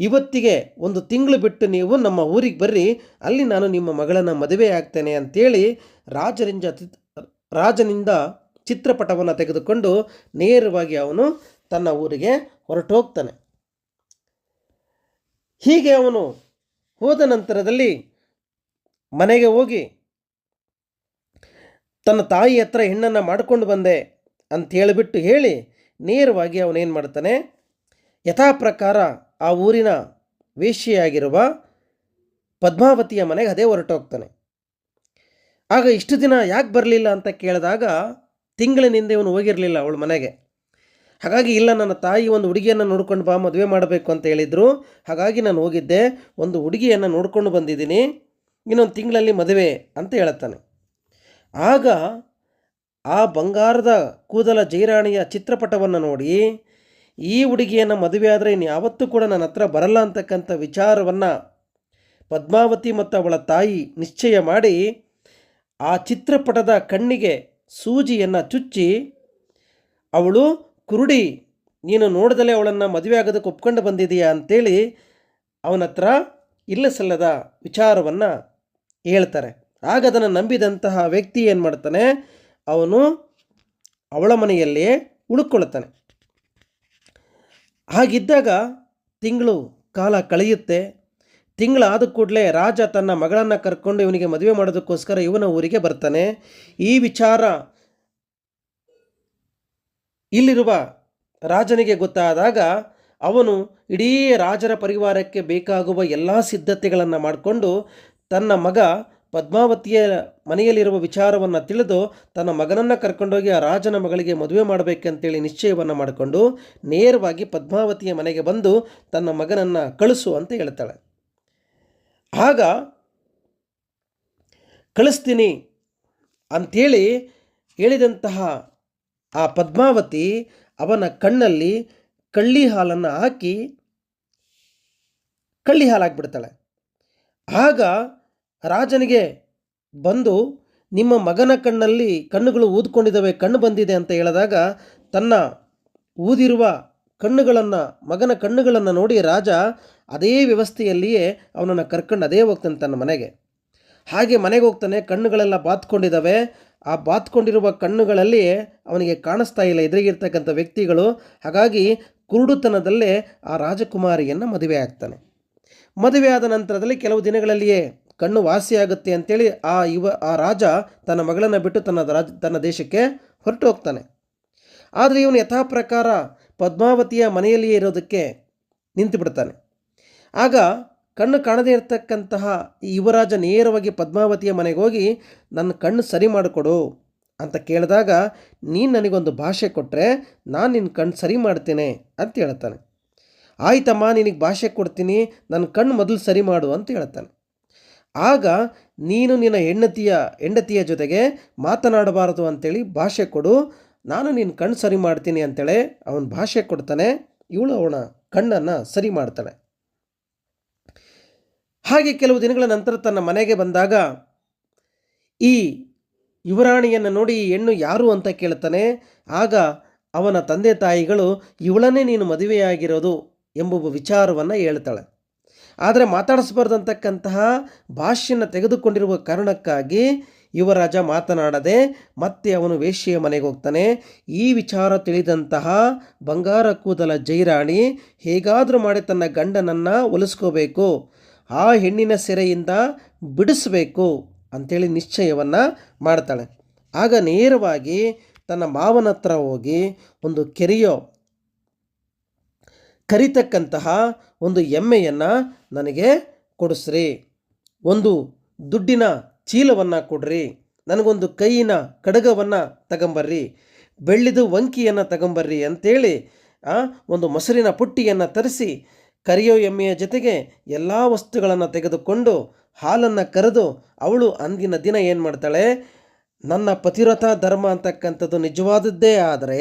ಇವತ್ತಿಗೆ ಒಂದು ತಿಂಗಳು ಬಿಟ್ಟು ನೀವು ನಮ್ಮ ಊರಿಗೆ ಬರ್ರಿ, ಅಲ್ಲಿ ನಾನು ನಿಮ್ಮ ಮಗಳನ್ನು ಮದುವೆ ಆಗ್ತೇನೆ ಅಂತೇಳಿ ರಾಜರಿಂದ ರಾಜನಿಂದ ಚಿತ್ರಪಟವನ್ನು ತೆಗೆದುಕೊಂಡು ನೇರವಾಗಿ ಅವನು ತನ್ನ ಊರಿಗೆ ಹೊರಟೋಗ್ತಾನೆ. ಹೀಗೆ ಅವನು ಹೋದ ನಂತರದಲ್ಲಿ ಮನೆಗೆ ಹೋಗಿ ತನ್ನ ತಾಯಿ ಹತ್ರ ಹೆಣ್ಣನ್ನು ಮಾಡಿಕೊಂಡು ಬಂದೆ ಅಂತ ಹೇಳಿಬಿಟ್ಟು ಹೇಳಿ ನೇರವಾಗಿ ಅವನೇನು ಮಾಡ್ತಾನೆ? ಯಥಾ ಪ್ರಕಾರ ಆ ಊರಿನ ವೇಶಿಯಾಗಿರುವ ಪದ್ಮಾವತಿಯ ಮನೆಗೆ ಅದೇ ಹೊರಟೋಗ್ತಾನೆ. ಆಗ ಇಷ್ಟು ದಿನ ಯಾಕೆ ಬರಲಿಲ್ಲ ಅಂತ ಕೇಳಿದಾಗ ತಿಂಗಳಿನಿಂದ ಇವನು ಹೋಗಿರಲಿಲ್ಲ ಅವಳ ಮನೆಗೆ. ಹಾಗಾಗಿ ಇಲ್ಲ, ನನ್ನ ತಾಯಿ ಒಂದು ಹುಡುಗಿಯನ್ನು ನೋಡ್ಕೊಂಡು ಬಾ, ಮದುವೆ ಮಾಡಬೇಕು ಅಂತ ಹೇಳಿದರು. ಹಾಗಾಗಿ ನಾನು ಹೋಗಿದ್ದೆ, ಒಂದು ಹುಡುಗಿಯನ್ನು ನೋಡ್ಕೊಂಡು ಬಂದಿದ್ದೀನಿ, ಇನ್ನೊಂದು ತಿಂಗಳಲ್ಲಿ ಮದುವೆ ಅಂತ ಹೇಳುತ್ತಾನೆ. ಆಗ ಆ ಬಂಗಾರದ ಕೂದಲ ಜೈರಾಣಿಯ ಚಿತ್ರಪಟವನ್ನು ನೋಡಿ, ಈ ಹುಡುಗಿಯನ್ನು ಮದುವೆ ಆದರೆ ಇನ್ನು ಯಾವತ್ತೂ ಕೂಡ ನನ್ನ ಹತ್ರ ಬರಲ್ಲ ಅಂತಕ್ಕಂಥ ವಿಚಾರವನ್ನು ಪದ್ಮಾವತಿ ಮತ್ತು ಅವಳ ತಾಯಿ ನಿಶ್ಚಯ ಮಾಡಿ ಆ ಚಿತ್ರಪಟದ ಕಣ್ಣಿಗೆ ಸೂಜಿಯನ್ನು ಚುಚ್ಚಿ ಅವಳು, ಕುರುಡಿ, ನೀನು ನೋಡ್ದಲೇ ಅವಳನ್ನು ಮದುವೆ ಆಗೋದಕ್ಕೆ ಒಪ್ಕೊಂಡು ಬಂದಿದೆಯಾ ಅಂತೇಳಿ ಅವನ ಹತ್ರ ಇಲ್ಲ ಸಲ್ಲದ ವಿಚಾರವನ್ನು ಹೇಳ್ತಾರೆ. ಆಗ ಅದನ್ನು ನಂಬಿದಂತಹ ವ್ಯಕ್ತಿ ಏನು ಮಾಡ್ತಾನೆ? ಅವನು ಅವಳ ಮನೆಯಲ್ಲಿ ಉಳ್ಕೊಳ್ತಾನೆ. ಹಾಗಿದ್ದಾಗ ತಿಂಗಳು ಕಾಲ ಕಳೆಯುತ್ತೆ. ತಿಂಗಳಾದ ಕೂಡಲೇ ರಾಜ ತನ್ನ ಮಗಳನ್ನು ಕರ್ಕೊಂಡು ಇವನಿಗೆ ಮದುವೆ ಮಾಡೋದಕ್ಕೋಸ್ಕರ ಇವನ ಊರಿಗೆ ಬರ್ತಾನೆ. ಈ ವಿಚಾರ ಇಲ್ಲಿರುವ ರಾಜನಿಗೆ ಗೊತ್ತಾದಾಗ ಅವನು ಇಡೀ ರಾಜರ ಪರಿವಾರಕ್ಕೆ ಬೇಕಾಗುವ ಎಲ್ಲ ಸಿದ್ಧತೆಗಳನ್ನು ಮಾಡಿಕೊಂಡು ತನ್ನ ಮಗ ಪದ್ಮಾವತಿಯ ಮನೆಯಲ್ಲಿರುವ ವಿಚಾರವನ್ನು ತಿಳಿದು ತನ್ನ ಮಗನನ್ನು ಕರ್ಕೊಂಡೋಗಿ ಆ ರಾಜನ ಮಗಳಿಗೆ ಮದುವೆ ಮಾಡಬೇಕಂತೇಳಿ ನಿಶ್ಚಯವನ್ನು ಮಾಡಿಕೊಂಡು ನೇರವಾಗಿ ಪದ್ಮಾವತಿಯ ಮನೆಗೆ ಬಂದು ತನ್ನ ಮಗನನ್ನು ಕಳಿಸು ಅಂತ ಹೇಳ್ತಾಳೆ. ಆಗ ಕಳಿಸ್ತೀನಿ ಅಂಥೇಳಿ ಹೇಳಿದಂತಹ ಆ ಪದ್ಮಾವತಿ ಅವನ ಕಣ್ಣಲ್ಲಿ ಕಳ್ಳಿ ಹಾಲನ್ನು ಹಾಕಿ ಕಳ್ಳಿ ಹಾಲು ಹಾಕ್ಬಿಡ್ತಾಳೆ ಆಗ ರಾಜನಿಗೆ ಬಂದು, ನಿಮ್ಮ ಮಗನ ಕಣ್ಣಲ್ಲಿ ಕಣ್ಣುಗಳು ಊದ್ಕೊಂಡಿದ್ದಾವೆ, ಕಣ್ಣು ಬಂದಿದೆ ಅಂತ ಹೇಳಿದಾಗ ತನ್ನ ಊದಿರುವ ಕಣ್ಣುಗಳನ್ನು, ಮಗನ ಕಣ್ಣುಗಳನ್ನು ನೋಡಿ ರಾಜ ಅದೇ ವ್ಯವಸ್ಥೆಯಲ್ಲಿಯೇ ಅವನನ್ನು ಕರ್ಕೊಂಡು ಅದೇ ಹೋಗ್ತಾನೆ ತನ್ನ ಮನೆಗೆ. ಹಾಗೆ ಮನೆಗೆ ಹೋಗ್ತಾನೆ, ಕಣ್ಣುಗಳೆಲ್ಲ ಬಾತ್ಕೊಂಡಿದ್ದಾವೆ. ಆ ಬಾತ್ಕೊಂಡಿರುವ ಕಣ್ಣುಗಳಲ್ಲಿ ಅವನಿಗೆ ಕಾಣಿಸ್ತಾ ಇಲ್ಲ, ಎದುರಿಗಿರ್ತಕ್ಕಂಥ ವ್ಯಕ್ತಿಗಳು. ಹಾಗಾಗಿ ಕುರುಡುತನದಲ್ಲೇ ಆ ರಾಜಕುಮಾರಿಯನ್ನು ಮದುವೆ ಆಗ್ತಾನೆ. ಮದುವೆ ಆದ ನಂತರದಲ್ಲಿ ಕೆಲವು ದಿನಗಳಲ್ಲಿಯೇ ಕಣ್ಣು ವಾಸಿಯಾಗುತ್ತೆ ಅಂತೇಳಿ ಆ ಯುವ, ಆ ರಾಜ ತನ್ನ ಮಗಳನ್ನು ಬಿಟ್ಟು ತನ್ನ ರಾಜ, ತನ್ನ ದೇಶಕ್ಕೆ ಹೊರಟು ಹೋಗ್ತಾನೆ. ಆದರೆ ಇವನು ಯಥಾ ಪ್ರಕಾರ ಪದ್ಮಾವತಿಯ ಮನೆಯಲ್ಲಿಯೇ ಇರೋದಕ್ಕೆ ನಿಂತು ಬಿಡ್ತಾನೆ ಆಗ ಕಣ್ಣು ಕಾಣದೇ ಇರತಕ್ಕಂತಹ ಈ ಯುವರಾಜ ನೇರವಾಗಿ ಪದ್ಮಾವತಿಯ ಮನೆಗೆ ಹೋಗಿ, ನನ್ನ ಕಣ್ಣು ಸರಿ ಮಾಡಿಕೊಡು ಅಂತ ಕೇಳಿದಾಗ, ನೀನು ನನಗೊಂದು ಭಾಷೆ ಕೊಟ್ಟರೆ ನಾನು ನಿನ್ನ ಕಣ್ಣು ಸರಿ ಮಾಡ್ತೇನೆ ಅಂತ ಹೇಳ್ತಾನೆ ಆಯ್ತಮ್ಮ, ನಿನಗೆ ಭಾಷೆ ಕೊಡ್ತೀನಿ ನನ್ನ ಕಣ್ಣು ಮೊದಲು ಸರಿ ಮಾಡು ಅಂತ ಹೇಳ್ತಾನೆ ಆಗ, ನೀನು ನಿನ್ನ ಹೆಂಡತಿಯ ಹೆಂಡತಿಯ ಜೊತೆಗೆ ಮಾತನಾಡಬಾರದು ಅಂತೇಳಿ ಭಾಷೆ ಕೊಡು, ನಾನು ನಿನ್ನ ಕಣ್ಣು ಸರಿ ಮಾಡ್ತೀನಿ ಅಂತೇಳಿ ಅವನ ಭಾಷೆ ಕೊಡ್ತಾನೆ. ಇವಳು ಅವನ ಕಣ್ಣನ್ನು ಸರಿ ಮಾಡ್ತಾಳೆ. ಹಾಗೆ ಕೆಲವು ದಿನಗಳ ನಂತರ ತನ್ನ ಮನೆಗೆ ಬಂದಾಗ, ಈ ಯುವರಾಣಿಯನ್ನು ನೋಡಿ ಹೆಣ್ಣು ಯಾರು ಅಂತ ಕೇಳ್ತಾನೆ ಆಗ ಅವನ ತಂದೆ ತಾಯಿಗಳು, ಇವಳನ್ನೇ ನೀನು ಮದುವೆಯಾಗಿರೋದು ಎಂಬ ವಿಚಾರವನ್ನು ಹೇಳ್ತಾಳೆ. ಆದರೆ ಮಾತಾಡಿಸಬಾರ್ದಂತಕ್ಕಂತಹ ಭಾಷೆಯನ್ನು ತೆಗೆದುಕೊಂಡಿರುವ ಕಾರಣಕ್ಕಾಗಿ ಯುವರಾಜ ಮಾತನಾಡದೆ ಮತ್ತೆ ಅವನು ವೇಶ್ಯೆಯ ಮನೆಗೆ ಹೋಗ್ತಾನೆ. ಈ ವಿಚಾರ ತಿಳಿದಂತಹ ಬಂಗಾರ ಕೂದಲ ಜೈರಾಣಿ ಹೇಗಾದರೂ ಮಾಡಿ ತನ್ನ ಗಂಡನನ್ನು ಒಲಿಸ್ಕೋಬೇಕು. ಆ ಹೆಣ್ಣಿನ ಸೆರೆಯಿಂದ ಬಿಡಿಸಬೇಕು ಅಂಥೇಳಿ ನಿಶ್ಚಯವನ್ನು ಮಾಡ್ತಾಳೆ. ಆಗ ನೇರವಾಗಿ ತನ್ನ ಮಾವನ ಹತ್ರ ಹೋಗಿ ಒಂದು ಕೆರೆಯೋ ಕರಿತಕ್ಕಂತಹ ಒಂದು ಎಮ್ಮೆಯನ್ನು ನನಗೆ ಕೊಡಿಸ್ರಿ. ಒಂದು ದುಡ್ಡಿನ ಚೀಲವನ್ನು ಕೊಡ್ರಿ. ನನಗೊಂದು ಕೈಯಿನ ಕಡಗವನ್ನು ತಗೊಂಬರ್ರಿ. ಬೆಳ್ಳಿದು ವಂಕಿಯನ್ನು ತಗೊಂಬರ್ರಿ ಅಂಥೇಳಿ ಒಂದು ಮೊಸರಿನ ಪುಟ್ಟಿಯನ್ನು ತರಿಸಿ ಕರಿಯೋ ಎಮ್ಮೆಯ ಜೊತೆಗೆ ಎಲ್ಲ ವಸ್ತುಗಳನ್ನು ತೆಗೆದುಕೊಂಡು ಹಾಲನ್ನು ಕರೆದು ಅವಳು ಅಂದಿನ ದಿನ ಏನು ಮಾಡ್ತಾಳೆ? ನನ್ನ ಪತಿರಥ ಧರ್ಮ ಅಂತಕ್ಕಂಥದ್ದು ನಿಜವಾದದ್ದೇ ಆದರೆ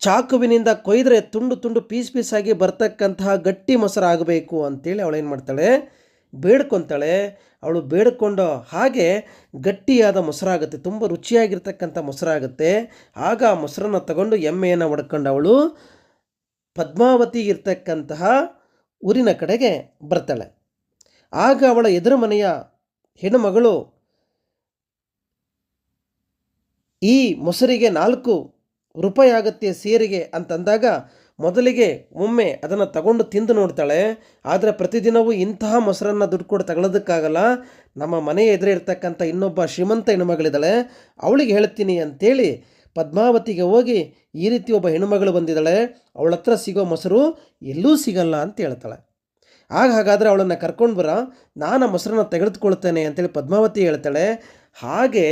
ಚಾಕುವಿನಿಂದ ಕೊಯ್ದರೆ ತುಂಡು ತುಂಡು ಪೀಸ್ ಪೀಸಾಗಿ ಬರ್ತಕ್ಕಂತಹ ಗಟ್ಟಿ ಮೊಸರಾಗಬೇಕು ಅಂತೇಳಿ ಅವಳು ಏನು ಮಾಡ್ತಾಳೆ? ಬೇಡ್ಕೊತಾಳೆ. ಅವಳು ಬೇಡ್ಕೊಂಡು ಹಾಗೆ ಗಟ್ಟಿಯಾದ ಮೊಸರಾಗುತ್ತೆ. ತುಂಬ ರುಚಿಯಾಗಿರ್ತಕ್ಕಂಥ ಮೊಸರಾಗುತ್ತೆ. ಆಗ ಆ ಮೊಸರನ್ನು ತಗೊಂಡು ಎಮ್ಮೆಯನ್ನು ಒಡ್ಕೊಂಡು ಅವಳು ಪದ್ಮಾವತಿ ಇರ್ತಕ್ಕಂತಹ ಊರಿನ ಕಡೆಗೆ ಬರ್ತಾಳೆ. ಆಗ ಅವಳ ಎದುರು ಮನೆಯ ಹೆಣ್ಣುಮಗಳು ಈ ಮೊಸರಿಗೆ ನಾಲ್ಕು ರೂಪಾಯಿ ಆಗುತ್ತೆ ಸೇರಿಗೆ ಅಂತಂದಾಗ ಮೊದಲಿಗೆ ಒಮ್ಮೆ ಅದನ್ನು ತಗೊಂಡು ತಿಂದು ನೋಡ್ತಾಳೆ. ಆದರೆ ಪ್ರತಿದಿನವೂ ಇಂತಹ ಮೊಸರನ್ನು ದುಡ್ಡು ಕೊಟ್ಟು ತಗೊಳ್ಳೋದಕ್ಕಾಗಲ್ಲ ನಮ್ಮ ಮನೆಯ ಎದುರೇ ಇರ್ತಕ್ಕಂಥ ಇನ್ನೊಬ್ಬ ಶ್ರೀಮಂತ ಹೆಣ್ಣುಮಗಳಿದ್ದಾಳೆ. ಅವಳಿಗೆ ಹೇಳ್ತೀನಿ ಅಂತೇಳಿ ಪದ್ಮಾವತಿಗೆ ಹೋಗಿ ಈ ರೀತಿ ಒಬ್ಬ ಹೆಣ್ಣುಮಗಳು ಬಂದಿದ್ದಾಳೆ, ಅವಳ ಹತ್ರ ಸಿಗೋ ಮೊಸರು ಎಲ್ಲೂ ಸಿಗಲ್ಲ ಅಂತ ಹೇಳ್ತಾಳೆ. ಆಗ ಹಾಗಾದರೆ ಅವಳನ್ನು ಕರ್ಕೊಂಡು ಬರ, ನಾನು ಮೊಸರನ್ನ ತೆಗೆದುಕೊಳ್ತೇನೆ ಅಂತೇಳಿ ಪದ್ಮಾವತಿ ಹೇಳ್ತಾಳೆ. ಹಾಗೆ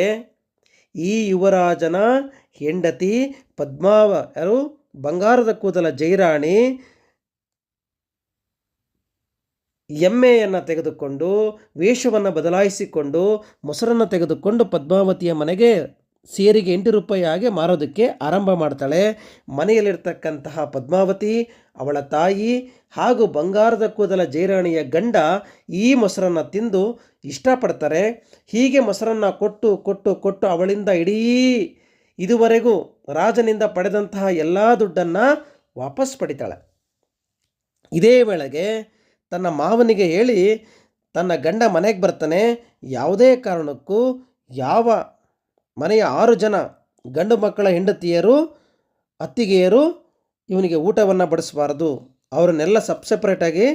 ಈ ಯುವರಾಜನ ಹೆಂಡತಿ ಪದ್ಮಾವ, ಯಾರು? ಬಂಗಾರದ ಕೂದಲ ಜೈರಾಣಿ ಎಮ್ಮೆಯನ್ನು ತೆಗೆದುಕೊಂಡು, ವೇಷವನ್ನು ಬದಲಾಯಿಸಿಕೊಂಡು, ಮೊಸರನ್ನು ತೆಗೆದುಕೊಂಡು ಪದ್ಮಾವತಿಯ ಮನೆಗೆ ಸೇರಿಗೆ ಎಂಟು ರೂಪಾಯಿ ಹಾಗೆ ಮಾರೋದಕ್ಕೆ ಆರಂಭ ಮಾಡ್ತಾಳೆ. ಮನೆಯಲ್ಲಿರ್ತಕ್ಕಂತಹ ಪದ್ಮಾವತಿ, ಅವಳ ತಾಯಿ ಹಾಗೂ ಬಂಗಾರದ ಕೂದಲ ಜೈರಾಣಿಯ ಗಂಡ ಈ ಮೊಸರನ್ನು ತಿಂದು ಇಷ್ಟಪಡ್ತಾರೆ. ಹೀಗೆ ಮೊಸರನ್ನು ಕೊಟ್ಟು ಕೊಟ್ಟು ಕೊಟ್ಟು ಅವಳಿಂದ ಇಡೀ ಇದುವರೆಗೂ ರಾಜನಿಂದ ಪಡೆದಂತಹ ಎಲ್ಲ ದುಡ್ಡನ್ನು ವಾಪಸ್ ಪಡಿತಾಳೆ. ಇದೇ ವೇಳೆಗೆ ತನ್ನ ಮಾವನಿಗೆ ಹೇಳಿ, ತನ್ನ ಗಂಡ ಮನೆಗೆ ಬರ್ತಾನೆ. ಯಾವುದೇ ಕಾರಣಕ್ಕೂ ಯಾವ ಮನೆಯ ಆರು ಜನ ಗಂಡು ಮಕ್ಕಳ ಹೆಂಡತಿಯರು, ಅತ್ತಿಗೆಯರು ಇವನಿಗೆ ಊಟವನ್ನು ಬಡಿಸಬಾರ್ದು. ಅವರನ್ನೆಲ್ಲ ಸಪ್ ಸಪ್ರೇಟಾಗಿ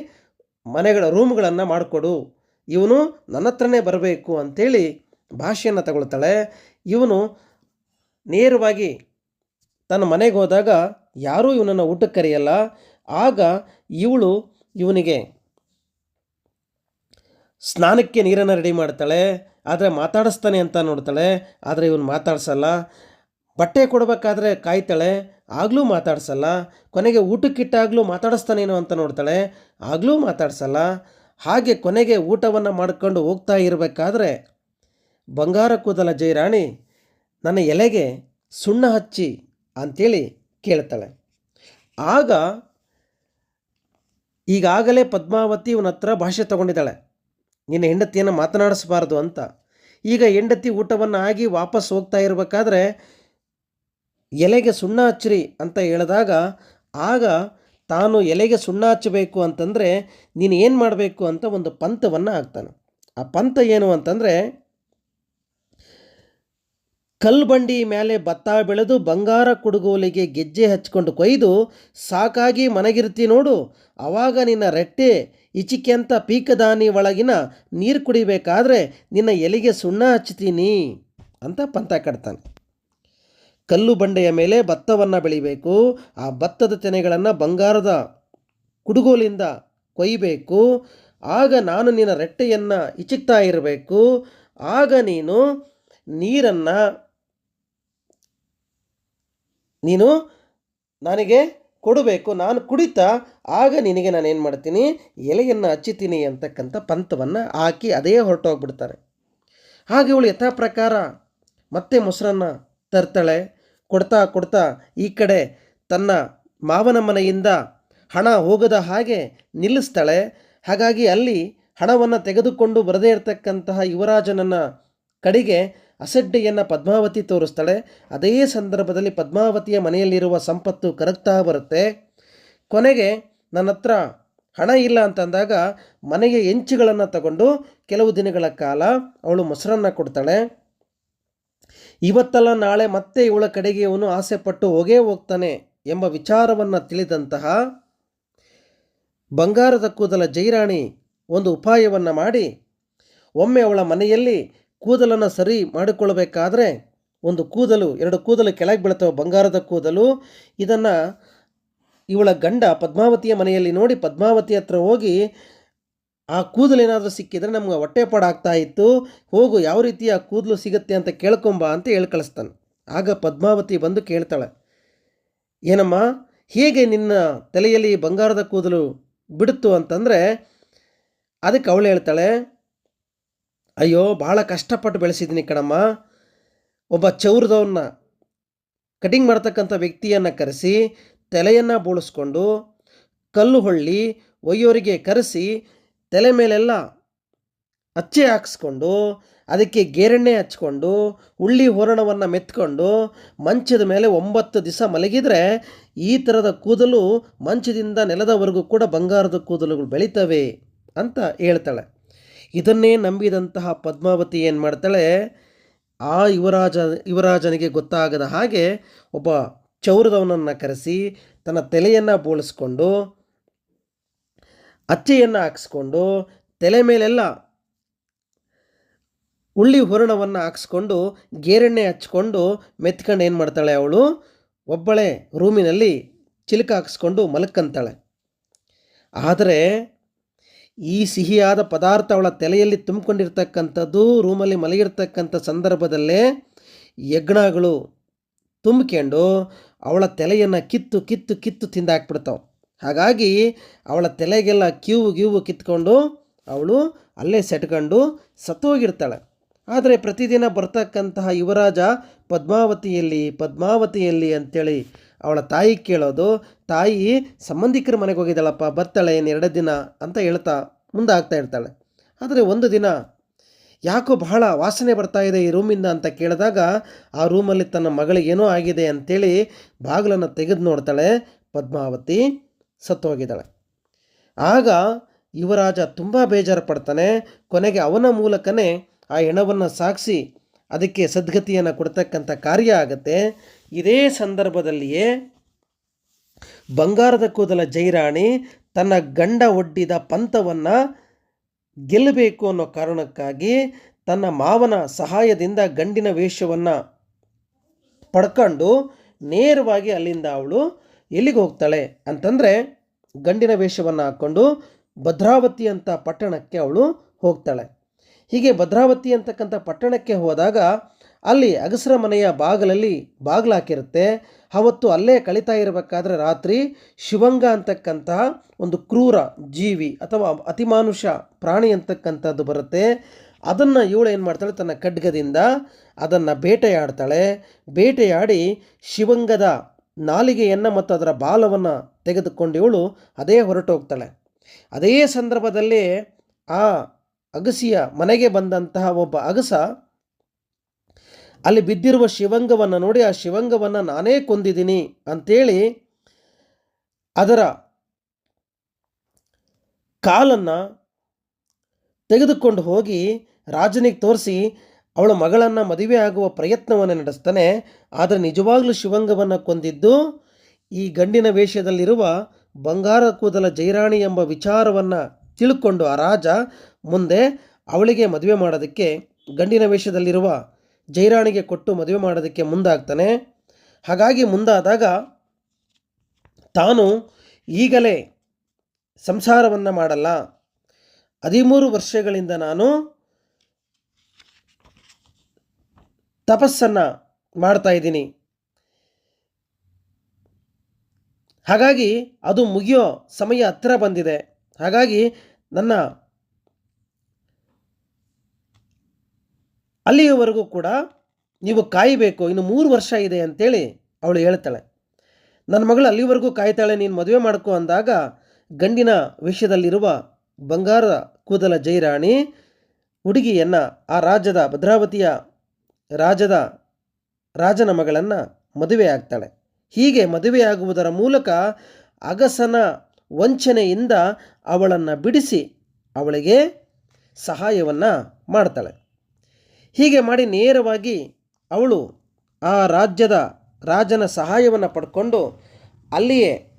ಮನೆಗಳ ರೂಮ್ಗಳನ್ನು ಮಾಡಿಕೊಡು. ಇವನು ನನ್ನ ಹತ್ರನೇ ಬರಬೇಕು ಅಂಥೇಳಿ ಭಾಷೆಯನ್ನು ತಗೊಳ್ತಾಳೆ. ಇವನು ನೇರವಾಗಿ ತನ್ನ ಮನೆಗೆ ಹೋದಾಗ ಯಾರೂ ಇವನನ್ನು ಊಟಕ್ಕೆ ಕರೆಯಲ್ಲ. ಆಗ ಇವಳು ಇವನಿಗೆ ಸ್ನಾನಕ್ಕೆ ನೀರನ್ನು ರೆಡಿ ಮಾಡ್ತಾಳೆ, ಆದರೆ ಮಾತಾಡಿಸ್ತಾನೆ ಅಂತ ನೋಡ್ತಾಳೆ, ಆದರೆ ಇವನು ಮಾತಾಡ್ಸಲ್ಲ. ಬಟ್ಟೆ ಕೊಡಬೇಕಾದ್ರೆ ಕಾಯ್ತಾಳೆ, ಆಗಲೂ ಮಾತಾಡ್ಸಲ್ಲ. ಕೊನೆಗೆ ಊಟಕ್ಕಿಟ್ಟಾಗಲೂ ಮಾತಾಡಿಸ್ತಾನೇನೋ ಅಂತ ನೋಡ್ತಾಳೆ, ಆಗಲೂ ಮಾತಾಡ್ಸಲ್ಲ. ಹಾಗೆ ಕೊನೆಗೆ ಊಟವನ್ನು ಮಾಡ್ಕೊಂಡು ಹೋಗ್ತಾ ಇರಬೇಕಾದ್ರೆ, ಬಂಗಾರ ಕೂದಲ ಜೈರಾಣಿ ನನ್ನ ಎಲೆಗೆ ಸುಣ್ಣ ಹಚ್ಚಿ ಅಂಥೇಳಿ ಕೇಳ್ತಾಳೆ. ಆಗ ಈಗಾಗಲೇ ಪದ್ಮಾವತಿ ಇವನ ಹತ್ರ ಭಾಷೆ ತಗೊಂಡಿದ್ದಾಳೆ. ನಿನ್ನ ಹೆಂಡತಿಯನ್ನು ಮಾತನಾಡಿಸಬಾರ್ದು ಅಂತ. ಈಗ ಹೆಂಡತಿ ಊಟವನ್ನು ಆಗಿ ವಾಪಸ್ ಹೋಗ್ತಾ ಇರಬೇಕಾದ್ರೆ ಎಲೆಗೆ ಸುಣ್ಣ ಹಚ್ಚಿರಿ ಅಂತ ಹೇಳಿದಾಗ, ಆಗ ತಾನು ಎಲೆಗೆ ಸುಣ್ಣ ಹಚ್ಚಬೇಕು ಅಂತಂದರೆ ನೀನು ಏನು ಮಾಡಬೇಕು ಅಂತ ಒಂದು ಪಂಥವನ್ನು ಹಾಕ್ತಾನೆ. ಆ ಪಂಥ ಏನು ಅಂತಂದರೆ ಕಲ್ಬಂಡಿ ಮೇಲೆ ಭತ್ತ ಬೆಳೆದು ಬಂಗಾರ ಕುಡುಗೋಲಿಗೆ ಗೆಜ್ಜೆ ಹಚ್ಕೊಂಡು ಕೊಯ್ದು, ಸಾಕಾಗಿ ಮನೆಗಿರ್ತಿ ನೋಡು, ಅವಾಗ ನಿನ್ನ ರೆಟ್ಟೆ ಇಚಿಕೆ ಅಂತ ಪೀಕದಾನಿ ಒಳಗಿನ ನೀರು ಕುಡಿಬೇಕಾದ್ರೆ ನಿನ್ನ ಎಲೆಗೆ ಸುಣ್ಣ ಹಚ್ತೀನಿ ಅಂತ ಪಂತ ಕಟ್ತಾನೆ. ಕಲ್ಲು ಬಂಡೆಯ ಮೇಲೆ ಭತ್ತವನ್ನು ಬೆಳಿಬೇಕು, ಆ ಭತ್ತದ ತೆನೆಗಳನ್ನು ಬಂಗಾರದ ಕುಡುಗೋಲಿಂದ ಕೊಯ್ಯಬೇಕು ಆಗ ನಾನು ನಿನ್ನ ರೆಟ್ಟೆಯನ್ನು ಇಚಿಕ್ತಾ ಇರಬೇಕು, ಆಗ ನೀನು ನೀರನ್ನು, ನೀನು ನನಗೆ ಕೊಡಬೇಕು. ನಾನು ಕುಡಿತಾ, ಆಗ ನಿನಗೆ ನಾನು ಏನು ಮಾಡ್ತೀನಿ? ಎಲೆಯನ್ನು ಹಚ್ಚುತ್ತೀನಿ ಅಂತಕ್ಕಂಥ ಪಂಥವನ್ನು ಹಾಕಿ ಅದೇ ಹೊರಟೋಗ್ಬಿಡ್ತಾರೆ. ಹಾಗೆ ಇವಳು ಯಥಾ ಪ್ರಕಾರ ಮತ್ತೆ ಮೊಸರನ್ನು ತರ್ತಾಳೆ. ಕೊಡ್ತಾ ಕೊಡ್ತಾ ಈ ಕಡೆ ತನ್ನ ಮಾವನ ಮನೆಯಿಂದ ಹಣ ಹೋಗದ ಹಾಗೆ ನಿಲ್ಲಿಸ್ತಾಳೆ. ಹಾಗಾಗಿ ಅಲ್ಲಿ ಹಣವನ್ನು ತೆಗೆದುಕೊಂಡು ಬರದೇ ಇರತಕ್ಕಂತಹ ಯುವರಾಜನನ್ನು ಕಡೆಗೆ ಅಸಡ್ಡೆಯನ್ನು ಪದ್ಮಾವತಿ ತೋರಿಸ್ತಾಳೆ. ಅದೇ ಸಂದರ್ಭದಲ್ಲಿ ಪದ್ಮಾವತಿಯ ಮನೆಯಲ್ಲಿರುವ ಸಂಪತ್ತು ಕರಗ್ತಾ ಬರುತ್ತೆ. ಕೊನೆಗೆ ನನ್ನ ಹತ್ರ ಹಣ ಇಲ್ಲ ಅಂತಂದಾಗ ಮನೆಗೆ ಹೆಂಚುಗಳನ್ನು ತಗೊಂಡು ಕೆಲವು ದಿನಗಳ ಕಾಲ ಅವಳು ಮೊಸರನ್ನು ಕೊಡ್ತಾಳೆ. ಇವತ್ತಲ್ಲ ನಾಳೆ ಮತ್ತೆ ಇವಳ ಕಡೆಗೆ ಇವನು ಆಸೆಪಟ್ಟು ಹೋಗೇ ಹೋಗ್ತಾನೆ ಎಂಬ ವಿಚಾರವನ್ನು ತಿಳಿದಂತಹ ಬಂಗಾರದ ಕೂದಲ ಜೈರಾಣಿ ಒಂದು ಉಪಾಯವನ್ನು ಮಾಡಿ ಒಮ್ಮೆ ಅವಳ ಮನೆಯಲ್ಲಿ ಕೂದಲನ್ನು ಸರಿ ಮಾಡಿಕೊಳ್ಳಬೇಕಾದ್ರೆ ಒಂದು ಕೂದಲು, ಎರಡು ಕೂದಲು ಕೆಳಗೆ ಬೀಳ್ತವೆ ಬಂಗಾರದ ಕೂದಲು. ಇದನ್ನು ಇವಳ ಗಂಡ ಪದ್ಮಾವತಿಯ ಮನೆಯಲ್ಲಿ ನೋಡಿ ಪದ್ಮಾವತಿ ಹತ್ರ ಹೋಗಿ ಆ ಕೂದಲು ಏನಾದರೂ ಸಿಕ್ಕಿದರೆ ನಮ್ಗೆ ಹೊಟ್ಟೆಪಾಡಾಗ್ತಾ ಇತ್ತು. ಹೋಗು, ಯಾವ ರೀತಿಯ ಕೂದಲು ಸಿಗುತ್ತೆ ಅಂತ ಕೇಳ್ಕೊಂಬ ಅಂತ ಹೇಳಿ ಕಳಿಸ್ತಾನೆ. ಆಗ ಪದ್ಮಾವತಿ ಬಂದು ಕೇಳ್ತಾಳೆ, ಏನಮ್ಮ, ಹೇಗೆ ನಿನ್ನ ತಲೆಯಲ್ಲಿ ಬಂಗಾರದ ಕೂದಲು ಬಿಡುತ್ತು ಅಂತಂದರೆ, ಅದಕ್ಕೆ ಅವಳು ಹೇಳ್ತಾಳೆ ಅಯ್ಯೋ, ಭಾಳ ಕಷ್ಟಪಟ್ಟು ಬೆಳೆಸಿದ್ದೀನಿ ಕಣಮ್ಮ. ಒಬ್ಬ ಚೌರದವನ್ನ ಕಟಿಂಗ್ ಮಾಡ್ತಕ್ಕಂಥ ವ್ಯಕ್ತಿಯನ್ನು ಕರೆಸಿ, ತಲೆಯನ್ನು ಬೋಳಿಸ್ಕೊಂಡು, ಕಲ್ಲು ಹೊಳ್ಳಿ, ಒಯ್ಯೋರಿಗೆ ಕರೆಸಿ, ತಲೆ ಮೇಲೆಲ್ಲ ಅಚ್ಚೆ ಹಾಕ್ಸ್ಕೊಂಡು, ಅದಕ್ಕೆ ಗೇರೆಣ್ಣೆ ಹಚ್ಕೊಂಡು, ಉಳ್ಳಿ ಹೋರಣವನ್ನು ಮೆತ್ಕೊಂಡು, ಮಂಚದ ಮೇಲೆ ಒಂಬತ್ತು ದಿವಸ ಮಲಗಿದರೆ ಈ ಥರದ ಕೂದಲು ಮಂಚದಿಂದ ನೆಲದವರೆಗೂ ಕೂಡ ಬಂಗಾರದ ಕೂದಲುಗಳು ಬೆಳೀತವೆ ಅಂತ ಹೇಳ್ತಾಳೆ. ಇದನ್ನೇ ನಂಬಿದಂತಹ ಪದ್ಮಾವತಿ ಏನು ಮಾಡ್ತಾಳೆ? ಆ ಯುವರಾಜ, ಯುವರಾಜನಿಗೆ ಗೊತ್ತಾಗದ ಹಾಗೆ ಒಬ್ಬ ಚೌರದವನನ್ನು ಕರೆಸಿ ತನ್ನ ತಲೆಯನ್ನು ಬೋಳಿಸ್ಕೊಂಡು, ಅಚ್ಚೆಯನ್ನು ಹಾಕಿಸ್ಕೊಂಡು, ತಲೆ ಮೇಲೆಲ್ಲ ಉಳ್ಳಿ ಹೂರಣವನ್ನು ಹಾಕ್ಸ್ಕೊಂಡು, ಗೇರೆಣ್ಣೆ ಹಚ್ಕೊಂಡು ಮೆತ್ಕೊಂಡು ಏನು ಮಾಡ್ತಾಳೆ ಅವಳು? ಒಬ್ಬಳೆ ರೂಮಿನಲ್ಲಿ ಚಿಲಕ ಹಾಕಿಸ್ಕೊಂಡು ಮಲ್ಕಂತಾಳೆ ಆದರೆ ಈ ಸಿಹಿಯಾದ ಪದಾರ್ಥ ಅವಳ ತಲೆಯಲ್ಲಿ ತುಂಬಿಕೊಂಡಿರ್ತಕ್ಕಂಥದ್ದು, ರೂಮಲ್ಲಿ ಮಲಗಿರ್ತಕ್ಕಂಥ ಸಂದರ್ಭದಲ್ಲೇ ಯಜ್ಞಗಳು ತುಂಬಿಕೊಂಡು ಅವಳ ತಲೆಯನ್ನು ಕಿತ್ತು ಕಿತ್ತು ಕಿತ್ತು ತಿಂದಾಕ್ಬಿಡ್ತಾವೆ. ಹಾಗಾಗಿ ಅವಳ ತಲೆಗೆಲ್ಲ ಕಿವು ಗ್ಯೂವು ಕಿತ್ಕೊಂಡು ಅವಳು ಅಲ್ಲೇ ಸೆಟ್ಕೊಂಡು ಸತ್ತೋಗಿರ್ತಾಳೆ. ಆದರೆ ಪ್ರತಿದಿನ ಬರ್ತಕ್ಕಂತಹ ಯುವರಾಜ ಪದ್ಮಾವತಿಯಲ್ಲಿ ಪದ್ಮಾವತಿಯಲ್ಲಿ ಅಂತೇಳಿ ಅವಳ ತಾಯಿ ಕೇಳೋದು, ತಾಯಿ, ಸಂಬಂಧಿಕರ ಮನೆಗೆ ಹೋಗಿದ್ದಾಳಪ್ಪ, ಬರ್ತಾಳೆ ಏನು ಎರಡು ದಿನ ಅಂತ ಹೇಳ್ತಾ ಮುಂದಾಗ್ತಾ ಇರ್ತಾಳೆ. ಆದರೆ ಒಂದು ದಿನ ಯಾಕೋ ಬಹಳ ವಾಸನೆ ಬರ್ತಾ ಇದೆ ಈ ರೂಮಿಂದ ಅಂತ ಕೇಳಿದಾಗ ಆ ರೂಮಲ್ಲಿ ತನ್ನ ಮಗಳಿಗೆ ಏನೋ ಆಗಿದೆ ಅಂಥೇಳಿ ಬಾಗಿಲನ್ನು ತೆಗೆದು ನೋಡ್ತಾಳೆ, ಪದ್ಮಾವತಿ ಸತ್ತು ಹೋಗಿದ್ದಾಳೆ ಆಗ ಯುವರಾಜ ತುಂಬ ಬೇಜಾರು ಪಡ್ತಾನೆ ಕೊನೆಗೆ ಅವನ ಮೂಲಕನೇ ಆ ಹೆಣವನ್ನು ಸಾಗಿಸಿ ಅದಕ್ಕೆ ಸದ್ಗತಿಯನ್ನು ಕೊಡ್ತಕ್ಕಂಥ ಕಾರ್ಯ ಆಗುತ್ತೆ. ಇದೇ ಸಂದರ್ಭದಲ್ಲಿಯೇ ಬಂಗಾರದ ಕೂದಲ ಜೈರಾಣಿ ತನ್ನ ಗಂಡ ಒಡ್ಡಿದ ಪಂಥವನ್ನು ಗೆಲ್ಲಬೇಕು ಅನ್ನೋ ಕಾರಣಕ್ಕಾಗಿ ತನ್ನ ಮಾವನ ಸಹಾಯದಿಂದ ಗಂಡಿನ ವೇಷವನ್ನು ಪಡ್ಕೊಂಡು ನೇರವಾಗಿ ಅಲ್ಲಿಂದ ಅವಳು ಎಲ್ಲಿಗೆ ಹೋಗ್ತಾಳೆ ಅಂತಂದರೆ ಗಂಡಿನ ವೇಷವನ್ನು ಹಾಕ್ಕೊಂಡು ಭದ್ರಾವತಿ ಅಂತ ಪಟ್ಟಣಕ್ಕೆ ಅವಳು ಹೋಗ್ತಾಳೆ. ಹೀಗೆ ಭದ್ರಾವತಿ ಅಂತಕ್ಕಂಥ ಪಟ್ಟಣಕ್ಕೆ ಹೋದಾಗ ಅಲ್ಲಿ ಅಗಸರ ಮನೆಯ ಬಾಗಿಲಲ್ಲಿ ಬಾಗಿಲಾಕಿರುತ್ತೆ. ಅವತ್ತು ಅಲ್ಲೇ ಕಳೀತಾ ಇರಬೇಕಾದ್ರೆ ರಾತ್ರಿ ಶಿವಂಗ ಅಂತಕ್ಕಂತಹ ಒಂದು ಕ್ರೂರ ಜೀವಿ ಅಥವಾ ಅತಿಮಾನುಷ ಪ್ರಾಣಿ ಅಂತಕ್ಕಂಥದ್ದು ಬರುತ್ತೆ. ಅದನ್ನು ಇವಳು ಏನು ಮಾಡ್ತಾಳೆ? ತನ್ನ ಖಡ್ಗದಿಂದ ಅದನ್ನು ಬೇಟೆಯಾಡ್ತಾಳೆ. ಬೇಟೆಯಾಡಿ ಶಿವಂಗದ ನಾಲಿಗೆಯನ್ನು ಮತ್ತು ಅದರ ಬಾಲವನ್ನು ತೆಗೆದುಕೊಂಡು ಇವಳು ಅದೇ ಹೊರಟೋಗ್ತಾಳೆ. ಅದೇ ಸಂದರ್ಭದಲ್ಲಿ ಆ ಅಗಸಿಯ ಮನೆಗೆ ಬಂದಂತಹ ಒಬ್ಬ ಅಗಸ ಅಲ್ಲಿ ಬಿದ್ದಿರುವ ಶಿವಂಗವನ್ನು ನೋಡಿ ಆ ಶಿವಂಗವನ್ನು ನಾನೇ ಕೊಂದಿದ್ದೀನಿ ಅಂತೇಳಿ ಅದರ ಕಾಲನ್ನು ತೆಗೆದುಕೊಂಡು ಹೋಗಿ ರಾಜನಿಗೆ ತೋರಿಸಿ, ಅವಳ ಮಗಳನ್ನು ಮದುವೆ ಆಗುವ ಪ್ರಯತ್ನವನ್ನು ನಡೆಸ್ತಾನೆ, ಆದರೆ ನಿಜವಾಗ್ಲೂ ಶಿವಂಗವನ್ನು ಕೊಂದಿದ್ದು ಈ ಗಂಡಿನ ವೇಷದಲ್ಲಿರುವ ಬಂಗಾರ ಕೂದಲ ಜೈರಾಣಿ ಎಂಬ ವಿಚಾರವನ್ನು ತಿಳ್ಕೊಂಡು ಆ ರಾಜ ಮುಂದೆ ಅವಳಿಗೆ ಮದುವೆ ಮಾಡೋದಕ್ಕೆ ಗಂಡಿನ ವೇಷದಲ್ಲಿರುವ ಜೈರಾಣಿಗೆ ಕೊಟ್ಟು ಮದುವೆ ಮಾಡೋದಕ್ಕೆ ಮುಂದಾಗ್ತಾನೆ. ಹಾಗಾಗಿ ಮುಂದಾದಾಗ ತಾನು ಈಗಲೇ ಸಂಸಾರವನ್ನು ಮಾಡಲ್ಲ. ಹದಿಮೂರು ವರ್ಷಗಳಿಂದ ನಾನು ತಪಸ್ಸನ್ನು ಮಾಡ್ತಾ ಇದ್ದೀನಿ. ಹಾಗಾಗಿ ಅದು ಮುಗಿಯೋ ಸಮಯ ಹತ್ತಿರ ಬಂದಿದೆ. ಹಾಗಾಗಿ ನನ್ನ ಅಲ್ಲಿಯವರೆಗೂ ಕೂಡ ನೀವು ಕಾಯಬೇಕು. ಇನ್ನು ಮೂರು ವರ್ಷ ಇದೆ ಅಂತೇಳಿ ಅವಳು ಹೇಳ್ತಾಳೆ. ನನ್ನ ಮಗಳು ಅಲ್ಲಿವರೆಗೂ ಕಾಯ್ತಾಳೆ, ನೀನು ಮದುವೆ ಮಾಡ್ಕೊ ಅಂದಾಗ ಗಂಡಿನ ವಿಷಯದಲ್ಲಿರುವ ಬಂಗಾರ ಕೂದಲ ಜೈರಾಣಿ ಹುಡುಗಿಯನ್ನು ಆ ರಾಜ್ಯದ ಭದ್ರಾವತಿಯ ರಾಜದ ರಾಜನ ಮಗಳನ್ನು ಮದುವೆ ಆಗ್ತಾಳೆ. ಹೀಗೆ ಮದುವೆಯಾಗುವುದರ ಮೂಲಕ ಅಗಸನ ವಂಚನೆಯಿಂದ ಅವಳನ್ನು ಬಿಡಿಸಿ ಅವಳಿಗೆ ಸಹಾಯವನ್ನು ಮಾಡ್ತಾಳೆ. ಹೀಗೆ ಮಾಡಿ ನೇರವಾಗಿ ಅವಳು ಆ ರಾಜ್ಯದ ರಾಜನ ಸಹಾಯವನ್ನು ಪಡ್ಕೊಂಡು ಅಲ್ಲಿಯೇ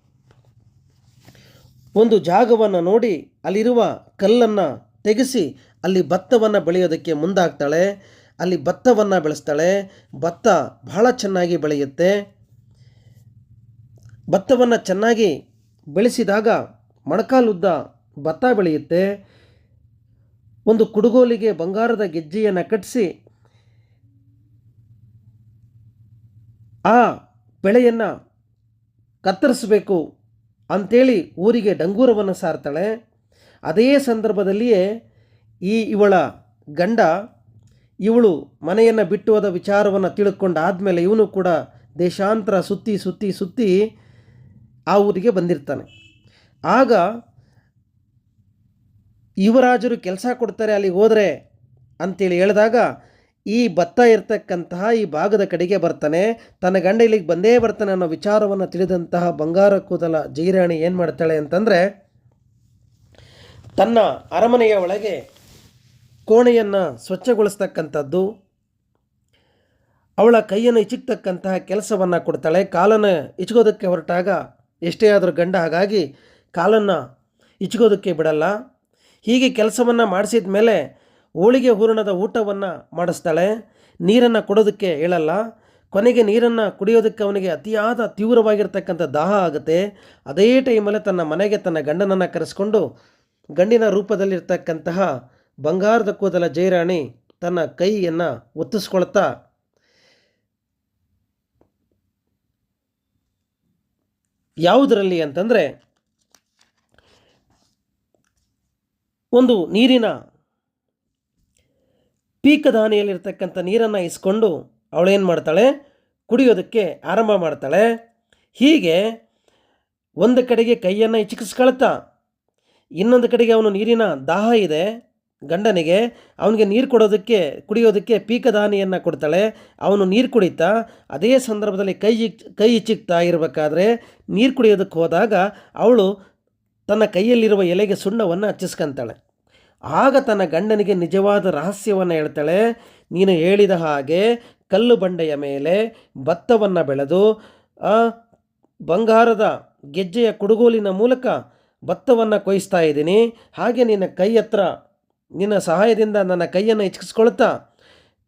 ಒಂದು ಜಾಗವನ್ನು ನೋಡಿ ಅಲ್ಲಿರುವ ಕಲ್ಲನ್ನು ತೆಗೆಸಿ ಅಲ್ಲಿ ಭತ್ತವನ್ನು ಬೆಳೆಯೋದಕ್ಕೆ ಮುಂದಾಗ್ತಾಳೆ. ಅಲ್ಲಿ ಭತ್ತವನ್ನು ಬೆಳೆಸ್ತಾಳೆ. ಭತ್ತ ಬಹಳ ಚೆನ್ನಾಗಿ ಬೆಳೆಯುತ್ತೆ. ಭತ್ತವನ್ನು ಚೆನ್ನಾಗಿ ಬೆಳೆಸಿದಾಗ ಮೊಣಕಾಲುದ್ದ ಭತ್ತ ಬೆಳೆಯುತ್ತೆ. ಒಂದು ಕುಡುಗೋಲಿಗೆ ಬಂಗಾರದ ಗೆಜ್ಜೆಯನ್ನು ಕಟ್ಟಿಸಿ ಆ ಬೆಳೆಯನ್ನು ಕತ್ತರಿಸಬೇಕು ಅಂಥೇಳಿ ಊರಿಗೆ ಡಂಗೂರವನ್ನು ಸಾರ್ತಾಳೆ. ಅದೇ ಸಂದರ್ಭದಲ್ಲಿಯೇ ಈ ಇವಳ ಗಂಡ ಇವಳು ಮನೆಯನ್ನು ಬಿಟ್ಟು ಹೋದ ವಿಚಾರವನ್ನು ತಿಳ್ಕೊಂಡಾದಮೇಲೆ ಇವನು ಕೂಡ ದೇಶಾಂತರ ಸುತ್ತಿ ಸುತ್ತಿ ಸುತ್ತಿ ಆ ಊರಿಗೆ ಬಂದಿರ್ತಾನೆ. ಆಗ ಯುವರಾಜರು ಕೆಲಸ ಕೊಡ್ತಾರೆ ಅಲ್ಲಿಗೆ ಹೋದರೆ ಅಂತೇಳಿ ಹೇಳಿದಾಗ, ಈ ಭತ್ತ ಇರ್ತಕ್ಕಂತಹ ಈ ಭಾಗದ ಕಡೆಗೆ ಬರ್ತಾನೆ, ತನ್ನ ಗಂಡ ಇಲ್ಲಿಗೆ ಬಂದೇ ಬರ್ತಾನೆ ಅನ್ನೋ ವಿಚಾರವನ್ನು ತಿಳಿದಂತಹ ಬಂಗಾರ ಕೂದಲ ಜೈರಾಣಿ ಏನು ಮಾಡ್ತಾಳೆ ಅಂತಂದರೆ, ತನ್ನ ಅರಮನೆಯ ಒಳಗೆ ಕೋಣೆಯನ್ನು ಸ್ವಚ್ಛಗೊಳಿಸ್ತಕ್ಕಂಥದ್ದು, ಅವಳ ಕೈಯನ್ನು ಇಚ್ಚಿಕ್ತಕ್ಕಂತಹ ಕೆಲಸವನ್ನು ಕೊಡ್ತಾಳೆ. ಕಾಲನ್ನು ಇಚ್ಕೋದಕ್ಕೆ ಹೊರಟಾಗ ಎಷ್ಟೇ ಆದರೂ ಗಂಡ, ಹಾಗಾಗಿ ಕಾಲನ್ನು ಇಚ್ಕೋದಕ್ಕೆ ಬಿಡಲ್ಲ. ಹೀಗೆ ಕೆಲಸವನ್ನು ಮಾಡಿಸಿದ ಮೇಲೆ ಹೋಳಿಗೆ ಹೂರಣದ ಊಟವನ್ನು ಮಾಡಿಸ್ತಾಳೆ. ನೀರನ್ನು ಕೊಡೋದಕ್ಕೆ ಹೇಳಲ್ಲ. ಕೊನೆಗೆ ನೀರನ್ನು ಕುಡಿಯೋದಕ್ಕೆ ಅವನಿಗೆ ಅತಿಯಾದ ತೀವ್ರವಾಗಿರ್ತಕ್ಕಂಥ ದಾಹ ಆಗುತ್ತೆ. ಅದೇ ಟೈಮಲ್ಲೇ ತನ್ನ ಮನೆಗೆ ತನ್ನ ಗಂಡನನ್ನು ಕರೆಸ್ಕೊಂಡು ಗಂಡಿನ ರೂಪದಲ್ಲಿರ್ತಕ್ಕಂತಹ ಬಂಗಾರದ ಕೂದಲ ಜೈರಾಣಿ ತನ್ನ ಕೈಯನ್ನು ಒತ್ತಿಸ್ಕೊಳ್ತಾ ಯಾವುದರಲ್ಲಿ ಅಂತಂದರೆ ಒಂದು ನೀರಿನ ಪೀಕದಾನಿಯಲ್ಲಿರ್ತಕ್ಕಂಥ ನೀರನ್ನು ಇಸ್ಕೊಂಡು ಅವಳೇನು ಮಾಡ್ತಾಳೆ? ಕುಡಿಯೋದಕ್ಕೆ ಆರಂಭ ಮಾಡ್ತಾಳೆ. ಹೀಗೆ ಒಂದು ಕಡೆಗೆ ಕೈಯನ್ನು ಇಚ್ಚಿಕಿಸ್ಕೊಳ್ತಾ ಇನ್ನೊಂದು ಕಡೆಗೆ ಅವನು ನೀರಿನ ದಾಹ ಇದೆ, ಗಂಡನಿಗೆ, ಅವನಿಗೆ ನೀರು ಕೊಡೋದಕ್ಕೆ, ಕುಡಿಯೋದಕ್ಕೆ ಪೀಕದಾನಿಯನ್ನು ಕೊಡ್ತಾಳೆ. ಅವನು ನೀರು ಕುಡಿತಾ, ಅದೇ ಸಂದರ್ಭದಲ್ಲಿ ಕೈ ಕೈ ಇಚ್ಚಿಕ್ತಾ ಇರಬೇಕಾದ್ರೆ ನೀರು ಕುಡಿಯೋದಕ್ಕೆ ಹೋದಾಗ ಅವಳು ತನ್ನ ಕೈಯಲ್ಲಿರುವ ಎಲೆಗೆ ಸುಣ್ಣವನ್ನು ಹಚ್ಚಿಸ್ಕೊಂತಾಳೆ. ಆಗ ತನ್ನ ಗಂಡನಿಗೆ ನಿಜವಾದ ರಹಸ್ಯವನ್ನು ಹೇಳ್ತಾಳೆ, ನೀನು ಹೇಳಿದ ಹಾಗೆ ಕಲ್ಲು ಬಂಡೆಯ ಮೇಲೆ ಭತ್ತವನ್ನು ಬೆಳೆದು ಬಂಗಾರದ ಗೆಜ್ಜೆಯ ಕುಡುಗೋಲಿನ ಮೂಲಕ ಭತ್ತವನ್ನು ಕೊಯ್ಸ್ತಾ ಇದ್ದೀನಿ, ಹಾಗೆ ನಿನ್ನ ಕೈ ಹತ್ರ, ನಿನ್ನ ಸಹಾಯದಿಂದ ನನ್ನ ಕೈಯನ್ನು ಹೆಚ್ಚಿಸ್ಕೊಳ್ತಾ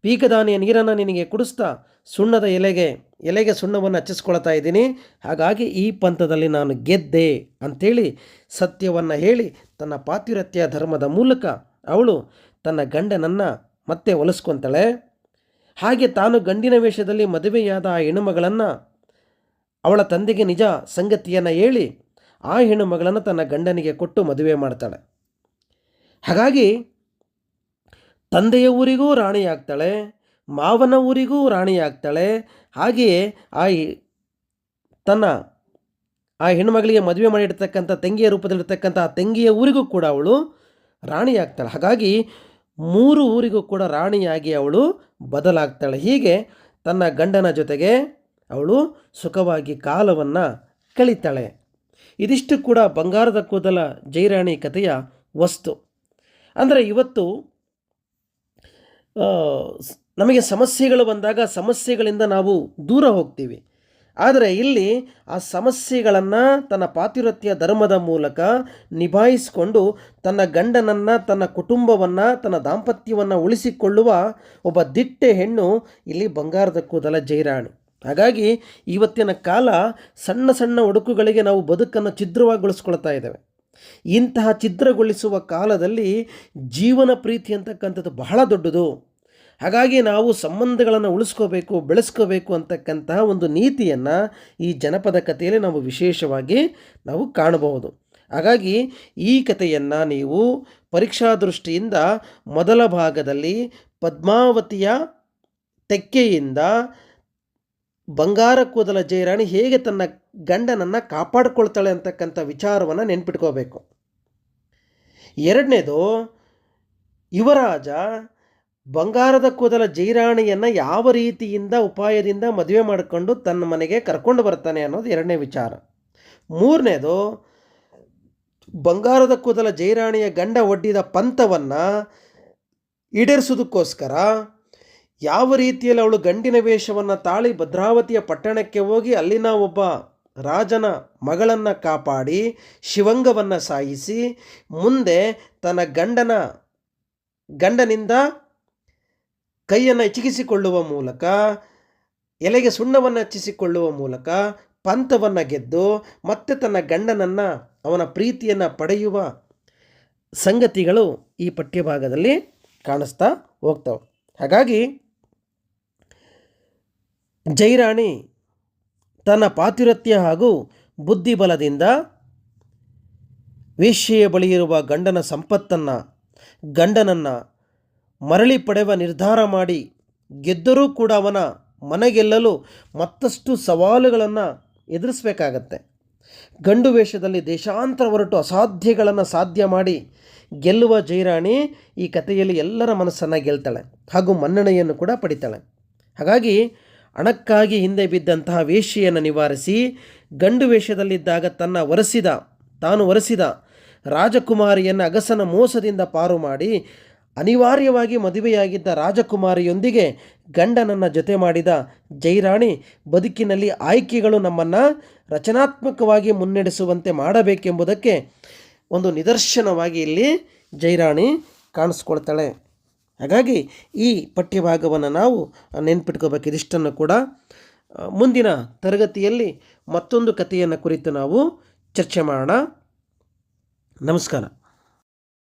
ಪೀಕದಾನಿಯ ನೀರನ್ನು ನಿನಗೆ ಕುಡಿಸ್ತಾ ಸುಣ್ಣದ ಎಲೆಗೆ ಎಲೆಗೆ ಸುಣ್ಣವನ್ನು ಹಚ್ಚಿಸ್ಕೊಳ್ತಾ ಇದ್ದೀನಿ. ಹಾಗಾಗಿ ಈ ಪಂಥದಲ್ಲಿ ನಾನು ಗೆದ್ದೆ ಅಂಥೇಳಿ ಸತ್ಯವನ್ನು ಹೇಳಿ ತನ್ನ ಪಾತಿರತ್ಯ ಧರ್ಮದ ಮೂಲಕ ಅವಳು ತನ್ನ ಗಂಡನನ್ನು ಮತ್ತೆ ಒಲಿಸ್ಕೊತಾಳೆ ಹಾಗೆ ತಾನು ಗಂಡಿನ ವೇಷದಲ್ಲಿ ಮದುವೆಯಾದ ಆ ಹೆಣ್ಣುಮಗಳನ್ನು ಅವಳ ತಂದೆಗೆ ನಿಜ ಸಂಗತಿಯನ್ನು ಹೇಳಿ ಆ ಹೆಣ್ಣುಮಗಳನ್ನು ತನ್ನ ಗಂಡನಿಗೆ ಕೊಟ್ಟು ಮದುವೆ ಮಾಡ್ತಾಳೆ. ಹಾಗಾಗಿ ತಂದೆಯ ಊರಿಗೂ ರಾಣಿಯಾಗ್ತಾಳೆ. ಮಾವನ ಊರಿಗೂ ರಾಣಿಯಾಗ್ತಾಳೆ. ಹಾಗೆಯೇ ಆ ತನ್ನ ಆ ಹೆಣ್ಣುಮಗಳಿಗೆ ಮದುವೆ ಮಾಡಿರ್ತಕ್ಕಂಥ ತಂಗಿಯ ರೂಪದಲ್ಲಿರ್ತಕ್ಕಂಥ ತಂಗಿಯ ಊರಿಗೂ ಕೂಡ ಅವಳು ರಾಣಿಯಾಗ್ತಾಳೆ. ಹಾಗಾಗಿ ಮೂರು ಊರಿಗೂ ಕೂಡ ರಾಣಿಯಾಗಿ ಅವಳು ಬದಲಾಗ್ತಾಳೆ. ಹೀಗೆ ತನ್ನ ಗಂಡನ ಜೊತೆಗೆ ಅವಳು ಸುಖವಾಗಿ ಕಾಲವನ್ನು ಕಳೀತಾಳೆ. ಇದಿಷ್ಟು ಕೂಡ ಬಂಗಾರದ ಕೂದಲ ಜೈರಾಣಿ ಕಥೆಯ ವಸ್ತು. ಅಂದರೆ ಇವತ್ತು ನಮಗೆ ಸಮಸ್ಯೆಗಳು ಬಂದಾಗ ಸಮಸ್ಯೆಗಳಿಂದ ನಾವು ದೂರ ಹೋಗ್ತೀವಿ. ಆದರೆ ಇಲ್ಲಿ ಆ ಸಮಸ್ಯೆಗಳನ್ನು ತನ್ನ ಪಾತಿರತ್ಯ ಧರ್ಮದ ಮೂಲಕ ನಿಭಾಯಿಸಿಕೊಂಡು ತನ್ನ ಗಂಡನನ್ನು, ತನ್ನ ಕುಟುಂಬವನ್ನು, ತನ್ನ ದಾಂಪತ್ಯವನ್ನು ಉಳಿಸಿಕೊಳ್ಳುವ ಒಬ್ಬ ದಿಟ್ಟೆ ಹೆಣ್ಣು ಇಲ್ಲಿ ಬಂಗಾರದ ಕೂದಲ ಜೈರಾಣಿ. ಹಾಗಾಗಿ ಇವತ್ತಿನ ಕಾಲ ಸಣ್ಣ ಸಣ್ಣ ಉಡುಕುಗಳಿಗೆ ನಾವು ಬದುಕನ್ನು ಛಿದ್ರವಾಗಿಗೊಳಿಸ್ಕೊಳ್ತಾ ಇದ್ದೇವೆ. ಇಂತಹ ಛಿದ್ರಗೊಳಿಸುವ ಕಾಲದಲ್ಲಿ ಜೀವನ ಪ್ರೀತಿ ಅಂತಕ್ಕಂಥದ್ದು ಬಹಳ ದೊಡ್ಡದು. ಹಾಗಾಗಿ ನಾವು ಸಂಬಂಧಗಳನ್ನು ಉಳಿಸ್ಕೋಬೇಕು, ಬೆಳೆಸ್ಕೋಬೇಕು ಅಂತಕ್ಕಂತಹ ಒಂದು ನೀತಿಯನ್ನು ಈ ಜನಪದ ಕಥೆಯಲ್ಲಿ ನಾವು ವಿಶೇಷವಾಗಿ ನಾವು ಕಾಣಬಹುದು. ಹಾಗಾಗಿ ಈ ಕಥೆಯನ್ನು ನೀವು ಪರೀಕ್ಷಾ ದೃಷ್ಟಿಯಿಂದ ಮೊದಲ ಭಾಗದಲ್ಲಿ ಪದ್ಮಾವತಿಯ ತೆಕ್ಕೆಯಿಂದ ಬಂಗಾರ ಕೂದಲ ಜಯರಾಣಿ ಹೇಗೆ ತನ್ನ ಗಂಡನನ್ನು ಕಾಪಾಡಿಕೊಳ್ತಾಳೆ ಅಂತಕ್ಕಂಥ ವಿಚಾರವನ್ನು ನೆನ್ಪಿಟ್ಕೋಬೇಕು. ಎರಡನೇದು ಯುವರಾಜ ಬಂಗಾರದ ಕೂದಲ ಜೈರಾಣಿಯನ್ನು ಯಾವ ರೀತಿಯಿಂದ ಉಪಾಯದಿಂದ ಮದುವೆ ಮಾಡಿಕೊಂಡು ತನ್ನ ಮನೆಗೆ ಕರ್ಕೊಂಡು ಬರ್ತಾನೆ ಅನ್ನೋದು ಎರಡನೇ ವಿಚಾರ. ಮೂರನೇದು, ಬಂಗಾರದ ಕೂದಲ ಜೈರಾಣಿಯ ಗಂಡ ಒಡ್ಡಿದ ಪಂಥವನ್ನು ಈಡೇರಿಸೋದಕ್ಕೋಸ್ಕರ ಯಾವ ರೀತಿಯಲ್ಲಿ ಅವಳು ಗಂಡಿನ ವೇಷವನ್ನು ತಾಳಿ ಭದ್ರಾವತಿಯ ಪಟ್ಟಣಕ್ಕೆ ಹೋಗಿ ಅಲ್ಲಿನ ಒಬ್ಬ ರಾಜನ ಮಗಳನ್ನು ಕಾಪಾಡಿ ಶಿವಂಗವನ್ನು ಸಾಯಿಸಿ ಮುಂದೆ ತನ್ನ ಗಂಡನ ಗಂಡನಿಂದ ಕೈಯನ್ನು ಚಿಕಿಸಿಕೊಳ್ಳುವ ಮೂಲಕ, ಎಲೆಗೆ ಸುಣ್ಣವನ್ನು ಹಚ್ಚಿಸಿಕೊಳ್ಳುವ ಮೂಲಕ ಪಂಥವನ್ನು ಗೆದ್ದು ಮತ್ತೆ ತನ್ನ ಗಂಡನನ್ನು ಅವನ ಪ್ರೀತಿಯನ್ನು ಪಡೆಯುವ ಸಂಗತಿಗಳು ಈ ಪಠ್ಯಭಾಗದಲ್ಲಿ ಕಾಣಿಸ್ತಾ ಹೋಗ್ತವೆ. ಹಾಗಾಗಿ ಜೈರಾಣಿ ತನ್ನ ಪಾತಿರತ್ಯ ಹಾಗೂ ಬುದ್ಧಿಬಲದಿಂದ ವೇಶ್ಯೆಯ ಬಳಿಯಿರುವ ಗಂಡನ ಸಂಪತ್ತನ್ನು, ಗಂಡನನ್ನು ಮರಳಿ ಪಡೆಯುವ ನಿರ್ಧಾರ ಮಾಡಿ ಗೆದ್ದರೂ ಕೂಡ ಅವನ ಮನೆಗೆಲ್ಲಲು ಮತ್ತಷ್ಟು ಸವಾಲುಗಳನ್ನು ಎದುರಿಸಬೇಕಾಗತ್ತೆ. ಗಂಡು ವೇಷದಲ್ಲಿ ದೇಶಾಂತರ ಹೊರಟು ಅಸಾಧ್ಯಗಳನ್ನು ಸಾಧ್ಯ ಮಾಡಿ ಗೆಲ್ಲುವ ಜೈರಾಣಿ ಈ ಕಥೆಯಲ್ಲಿ ಎಲ್ಲರ ಮನಸ್ಸನ್ನು ಗೆಲ್ತಾಳೆ ಹಾಗೂ ಮನ್ನಣೆಯನ್ನು ಕೂಡ ಪಡಿತಾಳೆ. ಹಾಗಾಗಿ ಹಣಕ್ಕಾಗಿ ಹಿಂದೆ ಬಿದ್ದಂತಹ ವೇಷಿಯನ್ನು ನಿವಾರಿಸಿ ಗಂಡು ವೇಷದಲ್ಲಿದ್ದಾಗ ತನ್ನ ಒರೆಸಿದ ತಾನು ಒರೆಸಿದ ರಾಜಕುಮಾರಿಯನ್ನು ಅಗಸನ ಮೋಸದಿಂದ ಪಾರು ಮಾಡಿ ಅನಿವಾರ್ಯವಾಗಿ ಮದುವೆಯಾಗಿದ್ದ ರಾಜಕುಮಾರಿಯೊಂದಿಗೆ ಗಂಡನನ್ನು ಜೊತೆ ಮಾಡಿದ ಜೈರಾಣಿ ಬದುಕಿನಲ್ಲಿ ಆಯ್ಕೆಗಳು ನಮ್ಮನ್ನು ರಚನಾತ್ಮಕವಾಗಿ ಮುನ್ನಡೆಸುವಂತೆ ಮಾಡಬೇಕೆಂಬುದಕ್ಕೆ ಒಂದು ನಿದರ್ಶನವಾಗಿ ಇಲ್ಲಿ ಜೈರಾಣಿ ಕಾಣಿಸ್ಕೊಳ್ತಾಳೆ. ಹಾಗಾಗಿ ಈ ಪಠ್ಯಭಾಗವನ್ನು ನಾವು ನೆನ್ಪಿಟ್ಕೋಬೇಕು. ಇದಿಷ್ಟನ್ನು ಕೂಡ ಮುಂದಿನ ತರಗತಿಯಲ್ಲಿ ಮತ್ತೊಂದು ಕಥೆಯನ್ನು ಕುರಿತು ನಾವು ಚರ್ಚೆ ಮಾಡೋಣ. ನಮಸ್ಕಾರ.